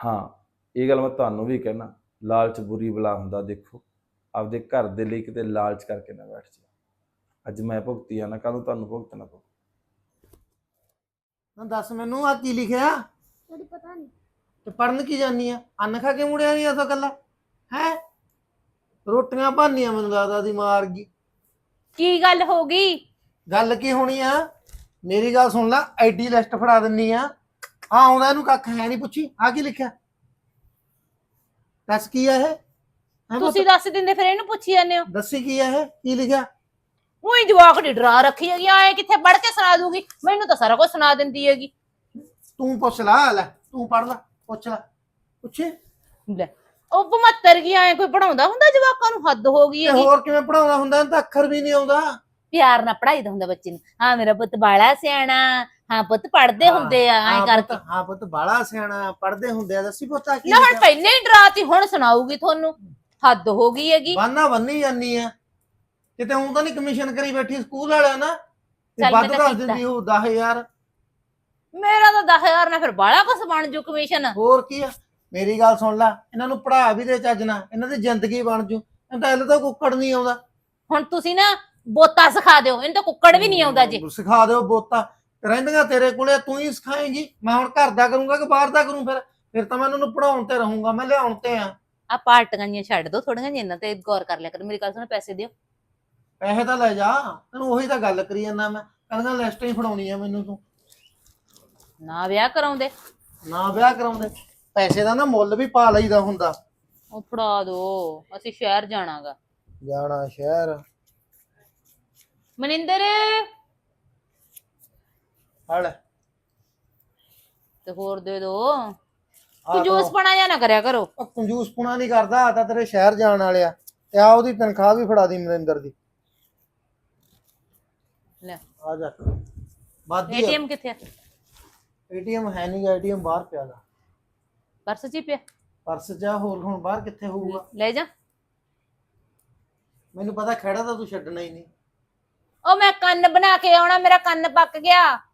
ਹਾਂ ਇਹ ਗੱਲ ਮੈਂ ਤੁਹਾਨੂੰ ਵੀ ਕਹਿਣਾ ਲਾਲਚ ਬੁਰੀ ਬਲਾ ਹੁੰਦਾ ਦੇਖੋ। ਆਪਦੇ ਘਰ ਦੇ ਲਈ ਕਿਤੇ ਲਾਲਚ ਕਰਕੇ ਨਾ ਬੈਠ ਜਾ ਅੱਜ ਮੈਂ ਭੁਗਤੀ ਆ ਨਾ ਕੱਲ ਨੂੰ ਤੁਹਾਨੂੰ ਭੁਗਤਣਾ ਪਊ ਨਾ ਦੱਸ ਮੈਨੂੰ ਆ ਕੀ ਲਿਖਿਆ? ਥੋੜੀ ਪਤਾ ਨਹੀਂ ਤੇ ਪੜਨ ਕੀ ਜਾਨੀ ਆ? ਅੰਨ ਖਾ ਕੇ ਮੁੜਿਆ ਨਹੀਂ ਐਸਾ ਗੱਲਾਂ ਹੈ? ਰੋਟੀਆਂ ਭਾਨੀਆਂ ਮੈਨੂੰ ਲੱਗਦਾ ਦੀ ਮਾਰ ਗਈ ਕੀ ਗੱਲ ਹੋ ਗਈ? ਗੱਲ ਕੀ ਹੋਣੀ ਆ? ਮੇਰੀ ਗੱਲ ਸੁਣ ਲੈ ਆਈਡੀ ਲਿਸਟ ਫੜਾ ਦਿੰਨੀ ਆ। ਆ ਆਉਂਦਾ ਇਹਨੂੰ ਕੱਖ ਹੈ ਨਹੀਂ ਪੁੱਛੀ। ਆ ਕੀ ਲਿਖਿਆ? ਦੱਸ ਕੀ ਇਹ? ਹੈਂ ਪੁੱਤ? ਤੁਸੀਂ ਦੱਸ ਦਿੰਦੇ ਫਿਰ ਇਹਨੂੰ ਪੁੱਛੀ ਜਾਂਦੇ ਹੋ। ਦੱਸੀ ਕੀ ਇਹ? ਕੀ ਲਿਖਿਆ? ਉਹੀ ਜਵਾਕ ਦੀ ਡਰਾ ਰੱਖੀ ਹੈਗੀ ਐ ਕਿੱਥੇ ਪੜ ਕੇ ਸੁਣਾ ਦੂਗੀ? ਮੈਨੂੰ ਤਾਂ ਸਾਰਾ ਕੁਝ ਸੁਣਾ ਦਿੰਦੀ ਹੈਗੀ। ਤੂੰ ਪੁੱਛ ਲੈ ਲੈ ਤੂੰ ਪੜ ਲੈ ਪੁੱਛ ਲੈ। ਪੁੱਛੇ? ਲੈ ਉਹ 72 ਕੀ ਐ ਕੋਈ ਪੜਾਉਂਦਾ ਹੁੰਦਾ ਜਵਾਕਾਂ ਨੂੰ? ਹੱਦ ਹੋ ਗਈ ਤੇ ਹੈਗੀ। ਹੋਰ ਕਿਵੇਂ ਪੜਾਉਣਾ ਹੁੰਦਾ? ਇਹਨੂੰ ਤਾਂ ਅੱਖਰ ਵੀ ਨਹੀਂ ਆਉਂਦਾ। ਪਿਆਰ ਨਾਲ ਪੜਾਈਦਾ ਹੁੰਦਾ ਬੱਚੇ ਨੂੰ। ਹਾਂ ਮੇਰਾ ਪੁੱਤ ਬਾਲਾ ਸਿਆਣਾ। ਹਾਂ ਪੁੱਤ ਪੜਦੇ ਹੁੰਦੇ ਆ ਐ ਹਾਂ ਕਰਕੇ। ਹਾਂ ਪੁੱਤ ਬਾਲਾ ਸਿਆਣਾ ਪੜਦੇ ਹੁੰਦੇ ਆ ਦੱਸੀ ਪੁੱਤਾ ਕੀ ਨਾ ਹੁਣ ਪਹਿਲੇ ਹੀ ਡਰਾਤੀ ਹੁਣ ਸੁਣਾਊਗੀ ਤੁਹਾਨੂੰ। ਹੱਦ ਹੋ ਗਈ ਹੈਗੀ। ਬਾਨਾ ਬੰਨੀ ਜਾਨੀ ਆ। ਕਿਤੇ ਉਹ ਤਾਂ ਨਹੀਂ ਕਮਿਸ਼ਨ ਕਰੀ ਬੈਠੀ ਸਕੂਲ ਵਾਲਿਆਂ ਨਾ ਤੇ ਚੱਲ ਵੱਧ ਮੈਂ ਤਾਂ ਦੱਸ ਦਿੰਦੀ ਉਹ 10000 ਮੇਰਾ ਤਾਂ 10000 ਨਾਲ ਫਿਰ ਬਾਲਾ ਕੁਛ ਬਣ ਜੂ ਕਮਿਸ਼ਨ ਹੋਰ ਕੀ ਆ? ਮੇਰੀ ਗੱਲ ਸੁਣ ਲੈ ਇਹਨਾਂ ਨੂੰ ਪੜਾ ਵੀ ਦੇ ਚੱਜ ਨਾਲ ਇਹਨਾਂ ਦੀ ਜ਼ਿੰਦਗੀ ਬਣ ਜੂ। ਇਹਨਾਂ ਤਾਂ ਇਹਨੂੰ ਤਾਂ ਕੁੱਕੜ ਨਹੀਂ ਆਉਂਦਾ। ਹੁਣ ਤੁਸੀਂ ਨਾ ਬੋਤਾ ਸਿਖਾ ਦਿਓ ਇਹਨੂੰ ਤਾਂ ਕੁੱਕੜ ਵੀ ਨਹੀਂ ਆਉਂਦਾ ਜੀ। ਸਿਖਾ ਦਿਓ ਬੋਤਾ। ਰਹਿੰਦੀਆਂ ਤੇਰੇ ਕੋਲੇ ਤੂੰ ਹੀ ਸਿਖਾਏਂਗੀ। ਮੈਂ ਹੁਣ ਘਰ ਦਾ ਕਰੂੰਗਾ ਕਿ ਬਾਹਰ ਦਾ ਕਰੂੰ ਫਿਰ? ਫਿਰ ਤਾਂ ਮੈਂ ਇਹਨਾਂ ਨੂੰ ਪੜਾਉਣ ਤੇ ਰਹੂੰਗਾ ਮੈਂ ਲਿਆਉਣ ਤੇ ਆ। ਆ ਪਾਰਟੀਆਂ ਜੀਆਂ ਛੱਡ ਦਿਓ ਥੋੜੀਆਂ ਜਿਹੀਆਂ ਇਹਨਾਂ ਤੇ ਗੌਰ ਕਰ ਲਿਆ ਕਰ। ਮੇਰੀ ਗੱਲ ਸੁਣੋ ਪੈਸੇ ਦਿਓ। ਪੈਸੇ ਤਾਂ ਲੈ ਜਾ ਤੈਨੂੰ ਉਹੀ ਤਾਂ ਗੱਲ ਕਰੀ ਜਾਂਦਾ ਮੈਂ। ਕਹਿੰਦਾ ਲਿਸਟ ਹੀ ਫੜਾਉਣੀ ਆ ਮੈਨੂੰ ਤੂੰ। ਨਾ ਵਿਆਹ ਕਰਾਉਂਦੇ। ਨਾ ਵਿਆਹ ਕਰਾਉਂਦੇ। ਪੈਸੇ ਦਾ ਨਾ ਮੁੱਲ ਵੀ ਪਾ ਲਈਦਾ ਹੁੰਦਾ। ਉਹ ਫੜਾ ਦੋ ਅਸੀਂ ਸ਼ਹਿਰ ਜਾਣਾਗਾ। ਜਾਣਾ ਸ਼ਹਿਰ। ਮਨਿੰਦਰ! ਹੜ ਤੇ ਹੋਰ ਦੇ ਦੋ। ਤੂੰ ਜੂਸ ਬਣਾ ਜਾਂ ਨਾ ਕਰਿਆ ਕਰੋ। ਉਹ ਕੰਜੂਸ ਪੁਣਾ ਨਹੀਂ ਕਰਦਾ ਆ ਤਾਂ ਤੇਰੇ ਸ਼ਹਿਰ ਜਾਣ ਵਾਲਿਆ ਤੇ ਆ ਉਹਦੀ ਤਨਖਾਹ ਵੀ ਫੜਾ ਦੀ ਮਨਿੰਦਰ ਦੀ। ਲੈ। ਆ ਜਾ। ਬਾਦੀ ਏਟੀਐਮ ਕਿੱਥੇ ਆ? ਏਟੀਐਮ ਹੈ ਨਹੀਂ ਏਟੀਐਮ ਬਾਹਰ ਪਿਆ ਦਾ ਪਰਸ ਚ ਹੀ ਪਿਆ। ਪਰਸ ਜਾ ਹੋਰ ਹੁਣ ਬਾਹਰ ਕਿੱਥੇ ਹੋਊਗਾ? ਲੈ ਜਾ। ਮੈਨੂੰ ਪਤਾ ਖੜਾ ਤਾਂ ਤੂੰ ਛੱਡਣਾ ਹੀ ਨਹੀਂ। ਉਹ ਮੈਂ ਕੰਨ ਬਣਾ ਕੇ ਆਉਣਾ ਮੇਰਾ ਕੰਨ ਪੱਕ ਗਿਆ।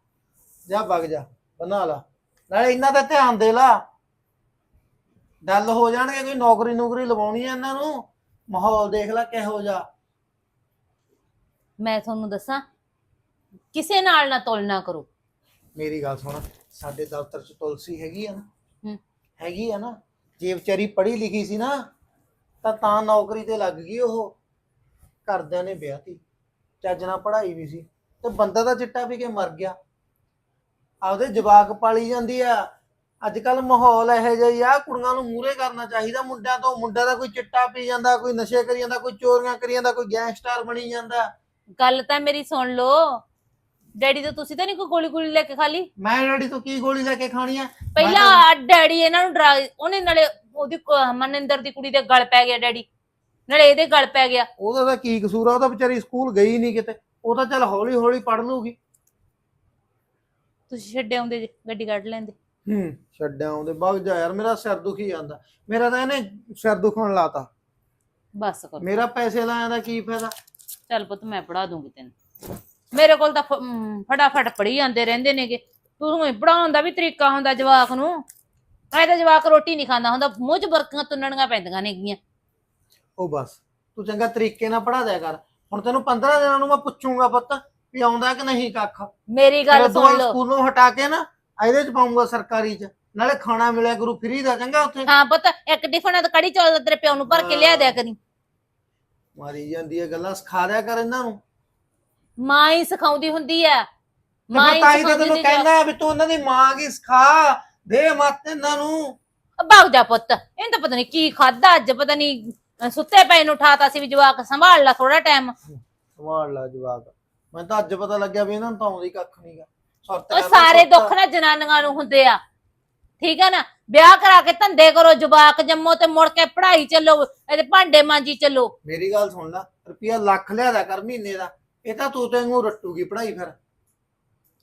ਜਾ ਵਗ ਜਾ ਬਣਾ ਲਾ। ਨਾਲੇ ਇਹਨਾਂ ਦਾ ਧਿਆਨ ਦੇ ਲਾ। ਡੱਲ ਹੋ ਜਾਣਗੇ ਕੋਈ ਨੌਕਰੀ ਨੌਕਰੀ ਲਵਾਉਣੀ ਆ ਇਹਨਾਂ ਨੂੰ। ਮਾਹੌਲ ਦੇਖ ਲੈ ਕਿਹੋ ਜਾ ਮੈਂ ਤੁਹਾਨੂੰ ਦੱਸਾਂ ਕਿਸੇ ਨਾਲ ਨਾ ਤੁਲਨਾ ਕਰੋ। ਮੇਰੀ ਗੱਲ ਸੁਣ ਸਾਡੇ ਦਫ਼ਤਰ 'ਚ ਤੁਲਸੀ ਹੈਗੀ ਆ ਨਾ। ਹੂੰ। ਹੈਗੀ ਆ ਨਾ। ਜੇ ਵਿਚਾਰੀ ਪੜ੍ਹੀ ਲਿਖੀ ਸੀ ਨਾ ਤਾਂ ਤਾਂ ਨੌਕਰੀ ਤੇ ਲੱਗ ਗਈ ਉਹ। ਘਰਦਿਆਂ ਨੇ ਵਿਆਹਤੀ। ਚੱਜ ਨਾਲ ਪੜ੍ਹਾਈ ਵੀ ਸੀ। ਤੇ ਬੰਦਾ ਤਾਂ ਚਿੱਟਾ ਪੀ ਕੇ ਮਰ ਗਿਆ। ਆਪਦੇ ਜਵਾਕ ਪਾਲੀ ਜਾਂਦੀ ਆ। ਅੱਜ ਕੱਲ ਮਾਹੌਲ ਇਹੋ ਜਿਹਾ ਹੀ ਆ ਕੁੜੀਆਂ ਨੂੰ ਮੂਰੇ ਕਰਨਾ ਚਾਹੀਦਾ ਮੁੰਡਿਆਂ ਤੋਂ। ਮੁੰਡਾ ਦਾ ਕੋਈ ਚਿੱਟਾ ਪੀ ਜਾਂਦਾ ਕੋਈ ਨਸ਼ੇ ਕਰੀ ਜਾਂਦਾ ਕੋਈ ਚੋਰੀਆਂ ਕਰੀ ਜਾਂਦਾ ਕੋਈ ਗੈਂਗਸਟਰ ਬਣੀ ਜਾਂਦਾ। ਗੱਲ ਤਾਂ ਮੇਰੀ ਸੁਣ ਲਓ। ਡੈਡੀ ਤੋਂ ਤੁਸੀਂ ਤਾਂ ਨਹੀਂ ਕੋਈ ਗੋਲੀ ਗੋਲੀ ਲੈ ਕੇ ਖਾ ਲਈ ਮੈਂ ਡੈਡੀ ਤੋਂ ਕੀ ਗੋਲੀ ਲੈ ਕੇ ਖਾਣੀ ਆ? ਮੈਂ ਪਹਿਲਾਂ ਤਾਂ- ਡੈਡੀ ਇਹਨਾਂ ਨੂੰ ਡਰਾ ਉਹਨੇ ਨਾਲੇ ਉਹਦੀ ਕੁ- ਮਨਿੰਦਰ ਦੀ ਕੁੜੀ ਦੇ ਗਲ ਪੈ ਗਿਆ ਡੈਡੀ। ਨਾਲੇ ਇਹਦੇ ਗਲ ਪੈ ਗਿਆ। ਉਹਦਾ ਤਾਂ ਕੀ ਕਸੂਰ ਆ ਉਹ ਤਾਂ ਵਿਚਾਰੀ ਸਕੂਲ ਗਈ ਨਹੀਂ ਕਿਤੇ। ਉਹ ਤਾਂ ਚੱਲ ਹੌਲੀ ਹੌਲੀ ਪੜ ਲੂਗੀ ਤੁਸੀਂ ਛੱਡੇ ਆਉਂਦੇ ਜੀ ਗੱਡੀ ਕੱਢ ਲੈਂਦੇ। ਹੂੰ ਛੱਡਿਆ ਆਉਂਦੇ। ਵਗ ਜਾ ਯਾਰ ਮੇਰਾ ਸਿਰ ਦੁਖੀ ਜਾਂਦਾ। ਮੇਰਾ ਤਾਂ ਇਹਨੇ ਸਿਰ ਦੁਖਣ ਲਾਤਾ। ਬਸ ਕਰੋ। ਮੇਰਾ ਪੈਸੇ ਲਾਇਆ ਦਾ ਕੀ ਫਾਇਦਾ? ਚੱਲ ਪੁੱਤ ਮੈਂ ਪੜਾ ਦੂੰਗੀ ਤੈਨੂੰ। ਮੇਰੇ ਕੋਲ ਤਾਂ ਫ- ਫਟਾਫਟ ਪੜੀ ਜਾਂਦੇ ਰਹਿੰਦੇ ਨੇਗੇ। ਤੂੰ ਪੜਾਉਣ ਦਾ ਵੀ ਤਰੀਕਾ ਹੁੰਦਾ ਜਵਾਕ ਨੂੰ। ਐ ਤਾਂ ਜਵਾਕ ਰੋਟੀ ਨਹੀਂ ਖਾਂਦਾ ਹੁੰਦਾ ਮੂੰਹ 'ਚ ਬਰਕੀਆਂ ਤੁੰਨਣੀਆਂ ਪੈਂਦੀਆਂ ਨੇਗੀਆਂ। ਉਹ ਬਸ ਤੂੰ ਚੰਗਾ ਤਰੀਕੇ ਨਾਲ ਪੜਾ ਦਿਆ ਕਰ। ਹੁਣ ਤੈਨੂੰ 15 ਦਿਨਾਂ ਨੂੰ ਮੈਂ ਪੁੱਛੂੰਗਾ ਪੁੱਤ। ਵੀ ਆਉਂਦਾ ਕਿ ਨਹੀਂ ਕੱਖ? ਮੇਰੀ ਗੱਲ ਸੁਣ ਲਓ। ਸਕੂਲੋਂ ਹਟਾ ਕੇ ਨਾ ਇਹਦੇ ਚ ਪਾਉਂਗਾ ਸਰਕਾਰੀ ਚ। ਨਾਲੇ ਖਾਣਾ ਮਿਲਿਆ ਕਰੂ ਫ੍ਰੀ ਦਾ ਚੰਗਾ ਉੱਥੇ। ਹਾਂ ਪੁੱਤ ਇੱਕ ਟਿਫਨ ਤਾਂ ਕੜੀ ਚੌਲ ਤੇਰੇ ਪਿਓ ਨੂੰ ਭਰ ਕੇ ਲਿਆ ਦਿਆ ਕਰੀ। ਮਾਰੀ ਜਾਂਦੀ ਹੈ ਗੱਲਾਂ ਸਿਖਾ ਦਿਆ ਕਰ ਇਹਨਾਂ ਨੂੰ। ਮਾਂ ਹੀ ਸਿਖਾਉਂਦੀ ਹੁੰਦੀ ਤੇ ਮਾਂ ਹੀ ਤਾਂ ਹੀ ਤੈਨੂੰ। ਕਹਿੰਦਾ ਵੀ ਤੂੰ ਉਹਨਾਂ ਦੀ ਮਾਂ ਕੀ ਸਿਖਾ? ਦੇ ਮੱਤ ਇਹਨਾਂ ਨੂੰ। ਭੱਗ ਜਾ ਪੁੱਤ। ਇਹਨੂੰ ਤਾਂ ਪਤਾ ਨਹੀਂ ਕੀ ਖਾਦਾ ਅੱਜ ਪਤਾ ਨਹੀਂ ਸੁੱਤੇ ਪਏ ਨੂੰ ਉਠਾਤਾ ਸੀ ਵੀ ਜਵਾਕ ਸੰਭਾਲ ਲਾ ਥੋੜਾ ਟਾਈਮ ਸੰਭਾਲ ਲਾ ਜਵਾਕ। ਮੈਨੂੰ ਤਾਂ ਅੱਜ ਪਤਾ ਲੱਗਿਆ ਵੀ ਇਹਨਾਂ ਨੂੰ ਤਾਂ ਆਉਂਦੀ ਕੱਖ ਨਹੀਂਗਾ ਉਹ ਸਾਰੇ ਦੁੱਖ ਨਾ ਜਨਾਨੀਆਂ ਨੂੰ ਹੁੰਦੇ ਆ। ਠੀਕ ਹੈ ਨਾ? ਵਿਆਹ ਕਰਾ ਕੇ ਧੰਦੇ ਕਰੋ ਜਵਾਕ ਜੰਮੋ ਤੇ ਮੁੜ ਕੇ ਪੜ੍ਹਾਈ ਚੱਲੋ ਇਹਦੇ ਭਾਂਡੇ ਮਾਂਜੀ ਚੱਲੋ। ਮੇਰੀ ਗੱਲ ਸੁਣ ਲੈ ਰੁਪਿਆ ਲੱਖ ਲਿਆਦਾ ਕਰ ਮਹੀਨੇ ਦਾ। ਇਹ ਤਾਂ ਤੂੰ ਤੈਨੂੰ ਰੱਟੂਗੀ ਪੜ੍ਹਾਈ ਫਿਰ।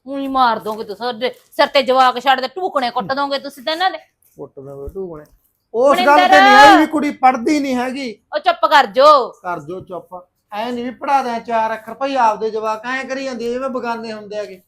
ਉਹੀ ਮਾਰ ਦੋਗੇ ਤੁਸੀਂ ਉਹਦੇ ਸਿਰ ਤੇ ਜਵਾਕ ਛੱਡ ਦੇ ਟੂਕਣੇ ਕੁੱਟ ਦੋਗੇ ਤੁਸੀਂ ਤਾਂ ਇਹਨਾਂ ਦੇ। ਪੁੱਟ ਦੇ ਬੇਟੂ ਬਣੇ ਉਸ ਗੱਲ ਤੇ! ਨਹੀਂ ਆਈ ਵੀ ਕੁੜੀ ਪੜ੍ਹਦੀ ਨਹੀਂ ਹੈਗੀ। ਉਹ ਚੁੱਪ ਕਰ ਜੋ ਕਰ ਜੋ ਚੁੱਪ। ਐ ਨਹੀਂ ਵੀ ਪੜਾ ਦਿਆਂ ਚਾਰ ਅੱਖਰ, ਭਾਈ ਆਪਦੇ ਜਵਾਕ ਐ ਕਰੀ ਜਾਂਦੀ ਐ ਜਿਵੇਂ ਬਗਾਨੇ ਹੁੰਦੇ ਹੈਗੇ।